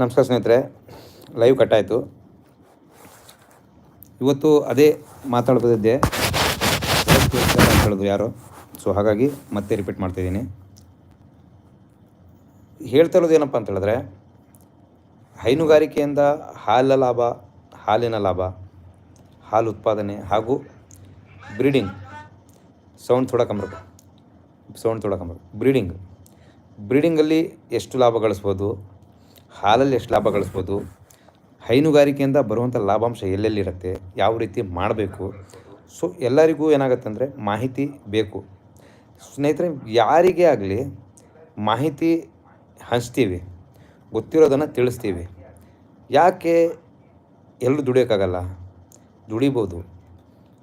ನಮಸ್ಕಾರ ಸ್ನೇಹಿತರೆ ಲೈವ್ ಕಟ್ಟಾಯಿತು ಇವತ್ತು ಅದೇ ಮಾತಾಡ್ಬೋದಿದ್ದೆ. ಅಂತ ಹೇಳಿದ್ರು ಯಾರು. ಸೊ ಹಾಗಾಗಿ ಮತ್ತೆ ರಿಪೀಟ್ ಮಾಡ್ತಿದ್ದೀನಿ ಹೇಳ್ತಾ ಇರೋದು ಏನಪ್ಪ ಅಂತ ಹೇಳಿದ್ರೆ, ಹೈನುಗಾರಿಕೆಯಿಂದ ಹಾಲ ಲಾಭ, ಹಾಲಿನ ಲಾಭ, ಹಾಲು ಉತ್ಪಾದನೆ ಹಾಗೂ ಬ್ರೀಡಿಂಗ್ ಸೌಂಡ್ ಥೋಡ ಕಮ್ರ ಸೌಂಡ್ ಥೋಡ ಕಮ್ರ ಬ್ರೀಡಿಂಗ್ ಬ್ರೀಡಿಂಗಲ್ಲಿ ಎಷ್ಟು ಲಾಭ ಗಳಿಸ್ಬೋದು? ಹಾಲಲ್ಲಿ ಎಷ್ಟು ಲಾಭ ಗಳಿಸ್ಬೋದು? ಹೈನುಗಾರಿಕೆಯಿಂದ ಬರುವಂಥ ಲಾಭಾಂಶ ಎಲ್ಲೆಲ್ಲಿರುತ್ತೆ? ಯಾವ ರೀತಿ ಮಾಡಬೇಕು? ಸೊ ಎಲ್ಲರಿಗೂ ಏನಾಗುತ್ತೆ ಅಂದರೆ ಮಾಹಿತಿ ಬೇಕು. ಸ್ನೇಹಿತರೆ, ಯಾರಿಗೆ ಆಗಲಿ ಮಾಹಿತಿ ಹಂಚ್ತೀವಿ, ಗೊತ್ತಿರೋದನ್ನು ತಿಳಿಸ್ತೀವಿ. ಯಾಕೆ ಎಲ್ಲರೂ ದುಡಿಯೋಕ್ಕಾಗಲ್ಲ? ದುಡಿಬೋದು.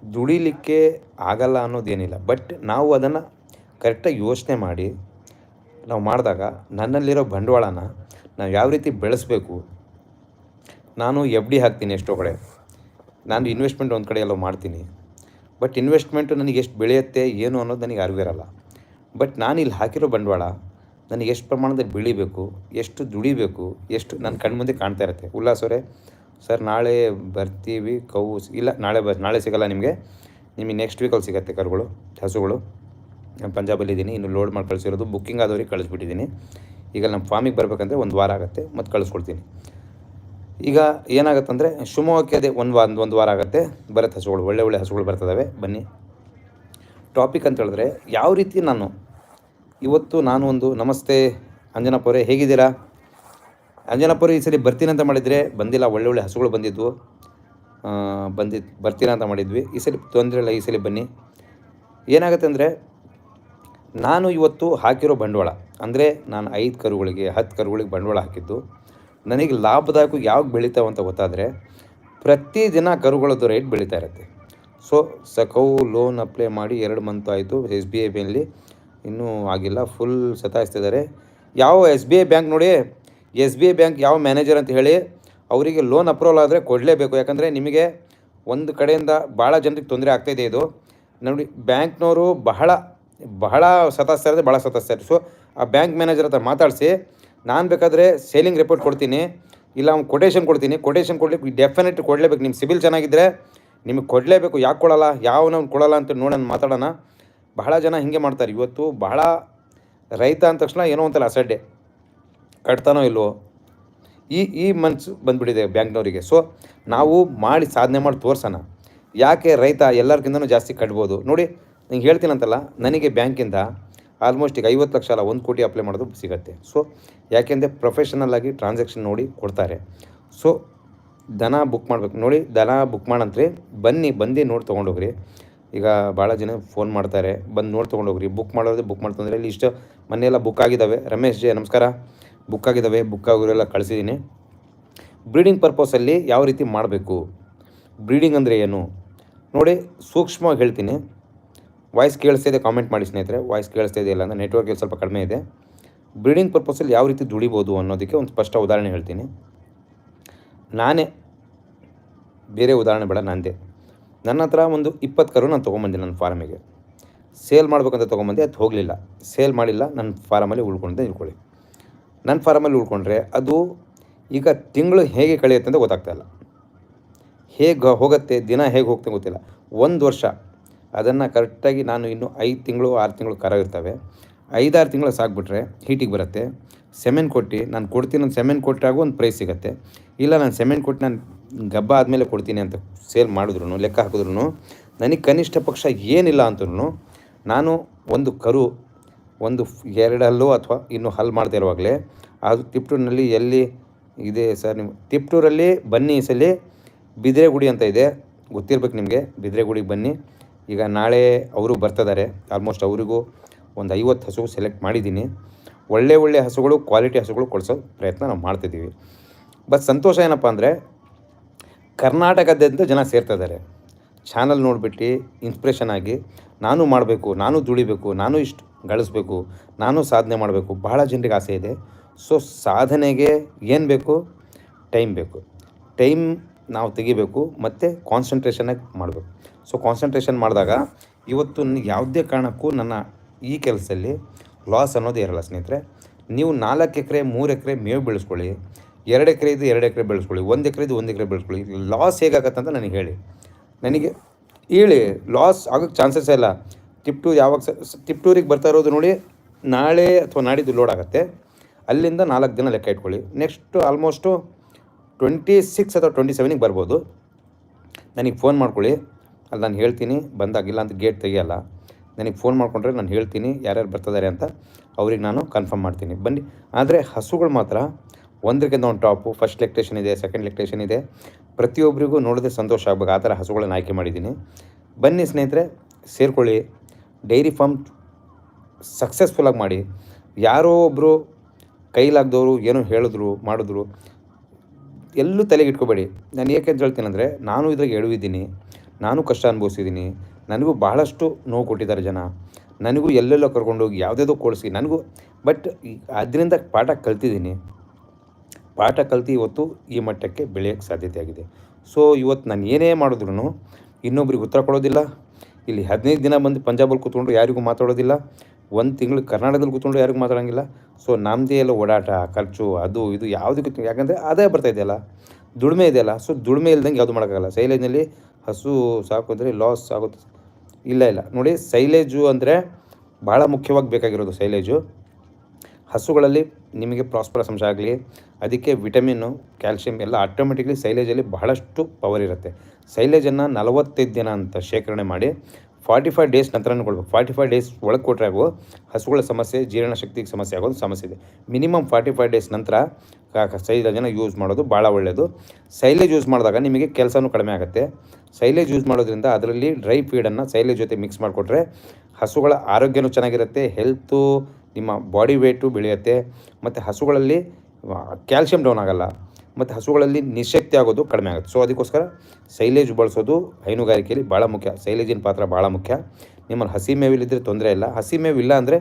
ದುಡಿಲಿಕ್ಕೆ ಆಗಲ್ಲ ಅನ್ನೋದೇನಿಲ್ಲ. ಬಟ್ ನಾವು ಅದನ್ನು ಕರೆಕ್ಟಾಗಿ ಯೋಚನೆ ಮಾಡಿ, ನಾವು ಮಾಡಿದಾಗ ನನ್ನಲ್ಲಿರೋ ಬಂಡವಾಳನ ನಾವು ಯಾವ ರೀತಿ ಬೆಳೆಸಬೇಕು? ನಾನು ಎಫ್ ಡಿ ಹಾಕ್ತೀನಿ ಎಷ್ಟೋ ಕಡೆ. ನಾನು ಇನ್ವೆಸ್ಟ್ಮೆಂಟ್ ಒಂದು ಕಡೆ ಎಲ್ಲೋ ಮಾಡ್ತೀನಿ. ಬಟ್ ಇನ್ವೆಸ್ಟ್ಮೆಂಟು ನನಗೆ ಎಷ್ಟು ಬೆಳೆಯುತ್ತೆ, ಏನು ಅನ್ನೋದು ನನಗೆ ಅರಿವಿರಲ್ಲ ಬಟ್ ನಾನು ಇಲ್ಲಿ ಹಾಕಿರೋ ಬಂಡವಾಳ ನನಗೆ ಎಷ್ಟು ಪ್ರಮಾಣದಲ್ಲಿ ಬೆಳಿಬೇಕು, ಎಷ್ಟು ದುಡಿಬೇಕು, ಎಷ್ಟು ನನ್ನ ಕಣ್ಮುಂದೆ ಕಾಣ್ತಾ ಇರುತ್ತೆ. ಉಲ್ಲಾಸವರೇ ಸರ್ ನಾಳೆ ಬರ್ತೀವಿ ಕವು ಇಲ್ಲ, ನಾಳೆ ಬ ನಾಳೆ ಸಿಗಲ್ಲ ನಿಮಗೆ. ನಿಮಗೆ ನೆಕ್ಸ್ಟ್ ವೀಕಲ್ಲಿ ಸಿಗುತ್ತೆ ಕರುಗಳು, ಹಸುಗಳು. ನಾನು ಪಂಜಾಬಲ್ಲಿದ್ದೀನಿ, ಇನ್ನು ಲೋಡ್ ಮಾಡಿ ಕಳಿಸಿರೋದು. ಬುಕ್ಕಿಂಗ್ ಆದವ್ರಿಗೆ ಕಳಿಸ್ಬಿಟ್ಟಿದ್ದೀನಿ. ಈಗ ನಮ್ಮ ಫಾರ್ಮಿಗೆ ಬರಬೇಕಂದ್ರೆ ಒಂದು ವಾರ ಆಗುತ್ತೆ, ಮತ್ತು ಕಳಿಸ್ಕೊಡ್ತೀನಿ. ಈಗ ಏನಾಗುತ್ತಂದರೆ ಶಿವಮೊಗ್ಗಕ್ಕೆ ಅದೇ ಒಂದು ವಾರ ಒಂದು ವಾರ ಆಗುತ್ತೆ, ಬರುತ್ತೆ ಹಸುಗಳು, ಒಳ್ಳೆ ಒಳ್ಳೆ ಹಸುಗಳು ಬರ್ತದವೆ, ಬನ್ನಿ. ಟಾಪಿಕ್ ಅಂತ ಹೇಳಿದ್ರೆ ಯಾವ ರೀತಿ ನಾನು, ಇವತ್ತು ನಾನು ಒಂದು ನಮಸ್ತೆ ಅಂಜನಾಪುರ ಹೇಗಿದ್ದೀರಾ? ಅಂಜನಾಪುರ ಈ ಸಲ ಬರ್ತೀನಿ ಅಂತ ಮಾಡಿದರೆ ಬಂದಿಲ್ಲ, ಒಳ್ಳೆ ಒಳ್ಳೆ ಹಸುಗಳು ಬಂದಿದ್ವು. ಬಂದಿ ಬರ್ತೀರಾ ಅಂತ ಮಾಡಿದ್ವಿ. ಈ ಸಲ ತೊಂದರೆ ಇಲ್ಲ, ಈ ಸಲ ಬನ್ನಿ. ಏನಾಗುತ್ತೆ ಅಂದರೆ ನಾನು ಇವತ್ತು ಹಾಕಿರೋ ಬಂಡವಾಳ, ಅಂದರೆ ನಾನು ಐದು ಕರುಗಳಿಗೆ, ಹತ್ತು ಕರುಗಳಿಗೆ ಬಂಡವಾಳ ಹಾಕಿದ್ದು, ನನಗೆ ಲಾಭದಾಯಕ ಯಾವಾಗ ಬೆಳೀತಾವೆ ಅಂತ ಗೊತ್ತಾದರೆ ಪ್ರತಿದಿನ ಕರುಗಳದ್ದು ರೇಟ್ ಬೆಳೀತಾ ಇರುತ್ತೆ. ಸೊ ಸಕವು ಲೋನ್ ಅಪ್ಲೈ ಮಾಡಿ ಎರಡು ಮಂತ್ ಆಯಿತು ಎಸ್ ಬಿ ಐ ಬ್ಯಾಂಕಲ್ಲಿ ಇನ್ನೂ ಆಗಿಲ್ಲ ಫುಲ್ ಸತಾಯಿಸ್ತಿದ್ದಾರೆ. ಯಾವ ಎಸ್ ಬಿ ಐ ಬ್ಯಾಂಕ್ ನೋಡಿ ಎಸ್ ಬಿ ಐ ಬ್ಯಾಂಕ್ ಯಾವ ಮ್ಯಾನೇಜರ್ ಅಂತ ಹೇಳಿ ಅವರಿಗೆ ಲೋನ್ ಅಪ್ರೂವಲ್ ಆದರೆ ಕೊಡಲೇಬೇಕು. ಯಾಕಂದರೆ ನಿಮಗೆ ಒಂದು ಕಡೆಯಿಂದ ಭಾಳ ಜನರಿಗೆ ತೊಂದರೆ ಆಗ್ತಾಯಿದೆ ಇದು ನೋಡಿ ಬ್ಯಾಂಕ್ನವರು ಬಹಳ ಬಹಳ ಸತಸ್ಯ ಇರೋದು ಭಾಳ ಸತಸ್ಯ ಸೊ ಆ ಬ್ಯಾಂಕ್ ಮ್ಯಾನೇಜರ್ ಹತ್ರ ಮಾತಾಡಿಸಿ, ನಾನು ಬೇಕಾದರೆ ಸೇಲಿಂಗ್ ರಿಪೋರ್ಟ್ ಕೊಡ್ತೀನಿ, ಇಲ್ಲ ಅವ್ನು ಕೊಟೇಶನ್ ಕೊಡ್ತೀನಿ ಕೊಟೇಶನ್ ಕೊಡ್ಲಿಕ್ಕೆ ಡೆಫಿನೆಟ್ ಕೊಡಲೇಬೇಕು. ನಿಮ್ಮ ಸಿಬಿಲ್ ಚೆನ್ನಾಗಿದ್ದರೆ ನಿಮಗೆ ಕೊಡಲೇಬೇಕು. ಯಾಕೆ ಕೊಡಲ್ಲ? ಯಾವನವ್ನು ಕೊಡಲ್ಲ ಅಂತ ನೋಡೋಣ ಮಾತಾಡೋಣ. ಬಹಳ ಜನ ಹಿಂಗೆ ಮಾಡ್ತಾರೆ. ಇವತ್ತು ಬಹಳ ರೈತ ಅಂದ ತಕ್ಷಣ ಏನೋ ಅಂತಲ್ಲ ಅಸಡ್ಡೆ. ಕಟ್ತಾನೋ ಇಲ್ವೋ? ಈ ಈ ಮನ್ಸು ಬಂದುಬಿಟ್ಟಿದೆ ಬ್ಯಾಂಕ್ನವರಿಗೆ. ಸೊ ನಾವು ಮಾಡಿ ಸಾಧನೆ ಮಾಡಿ ತೋರ್ಸೋಣ. ಯಾಕೆ ರೈತ ಎಲ್ಲರಿಗಿಂತನೂ ಜಾಸ್ತಿ ಕಟ್ಬೋದು? ನೋಡಿ ನಿಂಗೆ ಹೇಳ್ತೀನಂತಲ್ಲ, ನನಗೆ ಬ್ಯಾಂಕಿಂದ ಆಲ್ಮೋಸ್ಟ್ ಈಗ ಐವತ್ತು ಲಕ್ಷ ಅಲ್ಲ, ಒಂದು ಕೋಟಿ ಅಪ್ಲೈ ಮಾಡೋದು ಸಿಗುತ್ತೆ. ಸೊ ಯಾಕೆಂದರೆ ಪ್ರೊಫೆಷನಲ್ ಆಗಿ ಟ್ರಾನ್ಸಾಕ್ಷನ್ ನೋಡಿ ಕೊಡ್ತಾರೆ. ಸೊ ದನ ಬುಕ್ ಮಾಡ್ಬೇಕು. ನೋಡಿ, ದನ ಬುಕ್ ಮಾಡಂತ್ರಿ, ಬನ್ನಿ, ಬಂದು ನೋಡಿ ತೊಗೊಂಡೋಗ್ರಿ. ಈಗ ಭಾಳ ಜನ ಫೋನ್ ಮಾಡ್ತಾರೆ, ಬಂದು ನೋಡಿ ತೊಗೊಂಡೋಗ್ರಿ. ಬುಕ್ ಮಾಡೋದೇ ಬುಕ್ ಮಾಡ್ತಂದ್ರೆ ಇಲ್ಲಿ ಇಷ್ಟು ಮನೆಯೆಲ್ಲ ಬುಕ್ ಆಗಿದ್ದಾವೆ ರಮೇಶ್ ಜೆ, ನಮಸ್ಕಾರ. ಬುಕ್ ಆಗಿದ್ದಾವೆ ಬುಕ್ ಆಗಿರೋಲ್ಲ ಕಳಿಸಿದ್ದೀನಿ ಬ್ರೀಡಿಂಗ್ ಪರ್ಪಸಲ್ಲಿ ಯಾವ ರೀತಿ ಮಾಡಬೇಕು? ಬ್ರೀಡಿಂಗ್ ಅಂದರೆ ಏನು? ನೋಡಿ, ಸೂಕ್ಷ್ಮವಾಗಿ ಹೇಳ್ತೀನಿ. ವಾಯ್ಸ್ ಕೇಳಿಸ್ತಾ ಇದೆ ಕಾಮೆಂಟ್ ಮಾಡಿ ಸ್ನೇಹಿತರೆ. ವಾಯ್ಸ್ ಕೇಳಿಸ್ತಾ ಇದೆಯಲ್ಲ ಅಂದರೆ ನೆಟ್ವರ್ಕ್ ಸ್ವಲ್ಪ ಕಡಿಮೆ ಇದೆ. ಬ್ರೀಡಿಂಗ್ ಪರ್ಪಸಲ್ಲಿ ಯಾವ ರೀತಿ ದುಡಿಬೋದು ಅನ್ನೋದಕ್ಕೆ ಒಂದು ಸ್ಪಷ್ಟ ಉದಾಹರಣೆ ಹೇಳ್ತೀನಿ. ನಾನೇ ಬೇರೆ ಉದಾಹರಣೆ ಬೇಡ ನಂದೇ ನನ್ನ ಹತ್ರ ಒಂದು ಇಪ್ಪತ್ತು ಕರು ನಾನು ತೊಗೊಂಬಂದೆ ನನ್ನ ಫಾರ್ಮಿಗೆ ಸೇಲ್ ಮಾಡ್ಬೇಕಂತ ತೊಗೊಂಬಂದೆ, ಅದು ಹೋಗಲಿಲ್ಲ. ಸೇಲ್ ಮಾಡಿಲ್ಲ, ನನ್ನ ಫಾರಮಲ್ಲಿ ಉಳ್ಕೊಂಡೆ ಇಳ್ಕೊಳ್ಳಿ ನನ್ನ ಫಾರಮಲ್ಲಿ ಉಳ್ಕೊಂಡ್ರೆ ಅದು ಈಗ ತಿಂಗಳು ಹೇಗೆ ಕಳೆಯುತ್ತೆ ಅಂತ ಗೊತ್ತಾಗ್ತಾಯಿಲ್ಲ ಹೇಗೆ ಹೋಗುತ್ತೆ, ದಿನ ಹೇಗೆ ಹೋಗ್ತಾ ಗೊತ್ತಿಲ್ಲ. ಒಂದು ವರ್ಷ ಅದನ್ನು ಕರೆಕ್ಟಾಗಿ ನಾನು ಇನ್ನು ಐದು ತಿಂಗಳು, ಆರು ತಿಂಗಳು ಕರ ಇರ್ತವೆ. ಐದಾರು ತಿಂಗಳು ಸಾಕ್ಬಿಟ್ರೆ ಹೀಟಿಗೆ ಬರುತ್ತೆ. ಸೆಮೆನ್ ಕೊಟ್ಟು ನಾನು ಕೊಡ್ತೀನಿ ಅಂತ ಸೆಮೆನ್ ಕೊಟ್ಟಾಗ ಒಂದು ಪ್ರೈಸ್ ಸಿಗುತ್ತೆ. ಇಲ್ಲ ನಾನು ಸೆಮೆನ್ ಕೊಟ್ಟು ನಾನು ಗಬ್ಬ ಆದಮೇಲೆ ಕೊಡ್ತೀನಿ ಅಂತ ಸೇಲ್ ಮಾಡಿದ್ರು ಲೆಕ್ಕ ಹಾಕಿದ್ರು ನನಗೆ ಕನಿಷ್ಠ ಪಕ್ಷ ಏನಿಲ್ಲ ಅಂತೂ ನಾನು ಒಂದು ಕರು, ಒಂದು ಎರಡು ಹಲ್ಲು ಅಥವಾ ಇನ್ನು ಹಲ್ಲು ಮಾಡ್ತಾ ಇರುವಾಗಲೇ ಅದು ತಿಪ್ಟೂರಿನಲ್ಲಿ ಎಲ್ಲಿ ಇದೆ ಸರ್ ನಿಮ್ಮ ತಿಪ್ಟೂರಲ್ಲಿ ಬನ್ನಿ ಈ ಸಲ ಬಿದ್ರೆಗುಡಿ ಅಂತ ಇದೆ. ಗೊತ್ತಿರ್ಬೇಕು ನಿಮಗೆ, ಬಿದ್ರೆಗುಡಿಗೆ ಬನ್ನಿ. ಈಗ ನಾಳೆ ಅವರು ಬರ್ತಿದ್ದಾರೆ. ಆಲ್ಮೋಸ್ಟ್ ಅವರಿಗೂ ಒಂದು ಐವತ್ತು ಹಸು ಸೆಲೆಕ್ಟ್ ಮಾಡಿದ್ದೀನಿ. ಒಳ್ಳೆ ಒಳ್ಳೆ ಹಸುಗಳು ಕ್ವಾಲಿಟಿ ಹಸುಗಳು ಕೊಡಿಸೋ ಪ್ರಯತ್ನ ನಾವು ಮಾಡ್ತಿದ್ದೀವಿ. ಬಟ್ ಸಂತೋಷ ಏನಪ್ಪ ಅಂದರೆ ಕರ್ನಾಟಕದಂತ ಜನ ಸೇರ್ತಾ ಇದ್ದಾರೆ. ಚಾನಲ್ ನೋಡಿಬಿಟ್ಟು ಇನ್ಸ್ಪಿರೇಷನ್ ಆಗಿ ನಾನು ಮಾಡಬೇಕು, ನಾನು ದುಡಿಬೇಕು, ನಾನು ಇಷ್ಟು ಗಳಿಸ್ಬೇಕು, ನಾನು ಸಾಧನೆ ಮಾಡಬೇಕು, ಬಹಳ ಜನರಿಗೆ ಆಸೆ ಇದೆ. ಸೊ ಸಾಧನೆಗೆ ಏನು ಬೇಕು? ಟೈಮ್ ಬೇಕು. ಟೈಮ್ ನಾವು ತೆಗಿಬೇಕು ಮತ್ತು ಕಾನ್ಸಂಟ್ರೇಷನಾಗಿ ಮಾಡಬೇಕು. ಸೊ ಕಾನ್ಸಂಟ್ರೇಷನ್ ಮಾಡಿದಾಗ ಇವತ್ತು ಯಾವುದೇ ಕಾರಣಕ್ಕೂ ನನ್ನ ಈ ಕೆಲಸದಲ್ಲಿ ಲಾಸ್ ಅನ್ನೋದು ಇರಲ್ಲ ಸ್ನೇಹಿತರೆ. ನೀವು ನಾಲ್ಕು ಎಕರೆ, ಮೂರು ಎಕರೆ ಮೇವು ಬೆಳೆಸ್ಕೊಳ್ಳಿ, ಎರಡು ಎಕರೆ ಇದು ಎರಡು ಎಕರೆ ಬೆಳೆಸ್ಕೊಳ್ಳಿ, ಒಂದು ಎಕರೆ ಇದು ಒಂದು ಎಕರೆ ಬೆಳೆಸ್ಕೊಳ್ಳಿ ಲಾಸ್ ಹೇಗಾಗತ್ತೆ ಅಂತ ನನಗೆ ಹೇಳಿ. ನನಗೆ ಹೇಳಿ ಲಾಸ್ ಆಗೋಕ್ಕೆ ಚಾನ್ಸಸ್ ಇಲ್ಲ. ಟಿಪ್ ಟಿಪ್ಟೂರ್ ಯಾವಾಗ ಟಿಪ್ ಟೂರಿಗೆ ಬರ್ತಾ ಇರೋದು ನೋಡಿ, ನಾಳೆ ಅಥವಾ ನಾಡಿದ್ದು ಲೋಡ್ ಆಗುತ್ತೆ. ಅಲ್ಲಿಂದ ನಾಲ್ಕು ದಿನ ಲೆಕ್ಕ ಇಟ್ಕೊಳ್ಳಿ. ನೆಕ್ಸ್ಟ್ ಆಲ್ಮೋಸ್ಟು ಟ್ವೆಂಟಿ ಸಿಕ್ಸ್ ಅಥವಾ ಟ್ವೆಂಟಿ ಸೆವೆನಿಗೆ ಬರ್ಬೋದು. ನನಗೆ ಫೋನ್ ಮಾಡ್ಕೊಳ್ಳಿ. ಅಲ್ಲಿ ನಾನು ಹೇಳ್ತೀನಿ ಬಂದಾಗಿಲ್ಲ ಅಂತ ಗೇಟ್ ತೆಗಿಯಲ್ಲ. ನನಗೆ ಫೋನ್ ಮಾಡಿಕೊಂಡ್ರೆ ನಾನು ಹೇಳ್ತೀನಿ, ಯಾರ್ಯಾರು ಬರ್ತಿದ್ದಾರೆ ಅಂತ ಅವ್ರಿಗೆ ನಾನು ಕನ್ಫರ್ಮ್ ಮಾಡ್ತೀನಿ. ಬನ್ನಿ. ಆದರೆ ಹಸುಗಳು ಮಾತ್ರ ಒಂದಕ್ಕಿಂತ ಒಂದು ಟಾಪು ಫಸ್ಟ್ ಲೆಕ್ಟೇಷನ್ ಇದೆ ಸೆಕೆಂಡ್ ಲೆಕ್ಟೇಷನ್ ಇದೆ. ಪ್ರತಿಯೊಬ್ಬರಿಗೂ ನೋಡಿದ್ರೆ ಸಂತೋಷ ಆಗಬೇಕು. ಆ ಥರ ಹಸುಗಳನ್ನು ಆಯ್ಕೆ ಮಾಡಿದ್ದೀನಿ. ಬನ್ನಿ ಸ್ನೇಹಿತರೆ, ಸೇರ್ಕೊಳ್ಳಿ. ಡೈರಿ ಫಾರ್ಮ್ ಸಕ್ಸಸ್ಫುಲ್ಲಾಗಿ ಮಾಡಿ. ಯಾರೋ ಒಬ್ಬರು ಕೈಲಾಗ್ದವರು ಏನೋ ಹೇಳಿದ್ರು, ಮಾಡಿದ್ರು, ಎಲ್ಲೂ ತಲೆಗೆ ಇಟ್ಕೋಬೇಡಿ. ನಾನು ಏಕೆ ಅಂತ ಹೇಳ್ತೀನಿ ನಾನು ಇದ್ರಾಗ ಎಡವಿದ್ದೀನಿ. ನಾನು ಕಷ್ಟ ಅನುಭವಿಸಿದ್ದೀನಿ. ನನಗೂ ಬಹಳಷ್ಟು ನೋವು ಕೊಟ್ಟಿದ್ದಾರೆ ಜನ. ನನಗೂ ಎಲ್ಲೆಲ್ಲೋ ಕರ್ಕೊಂಡೋಗಿ ಯಾವುದೇದೋ ಕೊಡಿಸಿ. ನನಗೂ ಬಟ್ ಅದರಿಂದ ಪಾಠ ಕಲ್ತಿದ್ದೀನಿ. ಪಾಠ ಕಲ್ತು ಇವತ್ತು ಈ ಮಟ್ಟಕ್ಕೆ ಬೆಳೆಯೋಕ್ಕೆ ಸಾಧ್ಯತೆ ಆಗಿದೆ ಸೊ, ಇವತ್ತು ನಾನು ಏನೇ ಮಾಡಿದ್ರು ಇನ್ನೊಬ್ರಿಗೆ ಉತ್ತರ ಕೊಡೋದಿಲ್ಲ. ಇಲ್ಲಿ ಹದಿನೈದು ದಿನ ಬಂದು ಪಂಜಾಬಲ್ಲಿ ಕೂತ್ಕೊಂಡು ಯಾರಿಗೂ ಮಾತಾಡೋದಿಲ್ಲ. ಒಂದು ತಿಂಗಳು ಕರ್ನಾಟಕದಲ್ಲಿ ಕೂತ್ಕೊಂಡು ಯಾರಿಗೂ ಮಾತಾಡೋಂಗಿಲ್ಲ. ಸೊ ನಮ್ಮದೇ ಎಲ್ಲ ಓಡಾಟ, ಖರ್ಚು, ಅದು ಇದು ಯಾವುದಕ್ಕೂ ಯಾಕಂದರೆ ಆದಾಯ ಬರ್ತಾ ಇದೆಯಲ್ಲ. ದುಡಿಮೆ ಇದೆಯಲ್ಲ. ಸೊ, ದುಡಿಮೆ ಇಲ್ದಂಗೆ ಯಾವುದು ಮಾಡೋಕ್ಕಾಗಲ್ಲ. ಸೈಲೇಜ್ನಲ್ಲಿ ಹಸು ಸಾಕಿದ್ರೆ ಲಾಸ್ ಆಗುತ್ತೆ. ಇಲ್ಲ ಇಲ್ಲ. ನೋಡಿ ಸೈಲೇಜು ಅಂದರೆ ಭಾಳ ಮುಖ್ಯವಾಗಿ ಬೇಕಾಗಿರೋದು ಸೈಲೇಜು ಹಸುಗಳಲ್ಲಿ ನಿಮಗೆ ಪ್ರಾಸ್ಪರಸ್ ಅಂಶ ಆಗಲಿ, ಅದಕ್ಕೆ ವಿಟಮಿನ್ನು ಕ್ಯಾಲ್ಶಿಯಂ ಎಲ್ಲ ಆಟೋಮೆಟಿಕ್ಲಿ ಸೈಲೇಜಲ್ಲಿ ಬಹಳಷ್ಟು ಪವರ್ ಇರುತ್ತೆ. ಸೈಲೇಜನ್ನು ನಲವತ್ತೈದು ದಿನ ಅಂತ ಶೇಖರಣೆ ಮಾಡಿ ಫಾರ್ಟಿ ಫೈವ್ ಡೇಸ್ ನಂತರನೂ ಕೊಡಬೇಕು. ಫಾರ್ಟಿ ಫೈವ್ ಡೇಸ್ ಒಳಗೆ ಕೊಟ್ಟರೆ ಹಸುಗಳ ಸಮಸ್ಯೆ, ಜೀರ್ಣಶಕ್ತಿಗೆ ಸಮಸ್ಯೆ ಆಗೋದು ಸಮಸ್ಯೆ ಇದೆ. ಮಿನಿಮಮ್ ಫಾರ್ಟಿ ಫೈವ್ ಡೇಸ್ ನಂತರ ಸೈಲೇಜನ್ನು ಯೂಸ್ ಮಾಡೋದು ಭಾಳ ಒಳ್ಳೆಯದು ಸೈಲೇಜ್ ಯೂಸ್ ಮಾಡಿದಾಗ ನಿಮಗೆ ಕೆಲಸನೂ ಕಡಿಮೆ ಆಗುತ್ತೆ. ಸೈಲೇಜ್ ಯೂಸ್ ಮಾಡೋದ್ರಿಂದ ಅದರಲ್ಲಿ ಡ್ರೈ ಫೀಡನ್ನು ಸೈಲೇಜ್ ಜೊತೆ ಮಿಕ್ಸ್ ಮಾಡಿಕೊಟ್ರೆ ಹಸುಗಳ ಆರೋಗ್ಯನೂ ಚೆನ್ನಾಗಿರುತ್ತೆ ಹೆಲ್ತು ನಿಮ್ಮ ಬಾಡಿ ವೇಟು ಬೆಳೆಯುತ್ತೆ. ಮತ್ತು ಹಸುಗಳಲ್ಲಿ ಕ್ಯಾಲ್ಶಿಯಂ ಡೌನ್ ಆಗೋಲ್ಲ. ಮತ್ತು ಹಸುಗಳಲ್ಲಿ ನಿಶಕ್ತಿ ಆಗೋದು ಕಡಿಮೆ ಆಗುತ್ತೆ. ಸೊ ಅದಕ್ಕೋಸ್ಕರ ಸೈಲೇಜ್ ಬಳಸೋದು ಹೈನುಗಾರಿಕೆಯಲ್ಲಿ ಭಾಳ ಮುಖ್ಯ. ಸೈಲೇಜಿನ ಪಾತ್ರ ಭಾಳ ಮುಖ್ಯ. ನಿಮ್ಮಲ್ಲಿ ಹಸಿ ಮೇವಿಲ್ಲಿದ್ದರೆ ತೊಂದರೆ ಇಲ್ಲ. ಹಸಿ ಮೇವಿಲ್ಲ ಅಂದರೆ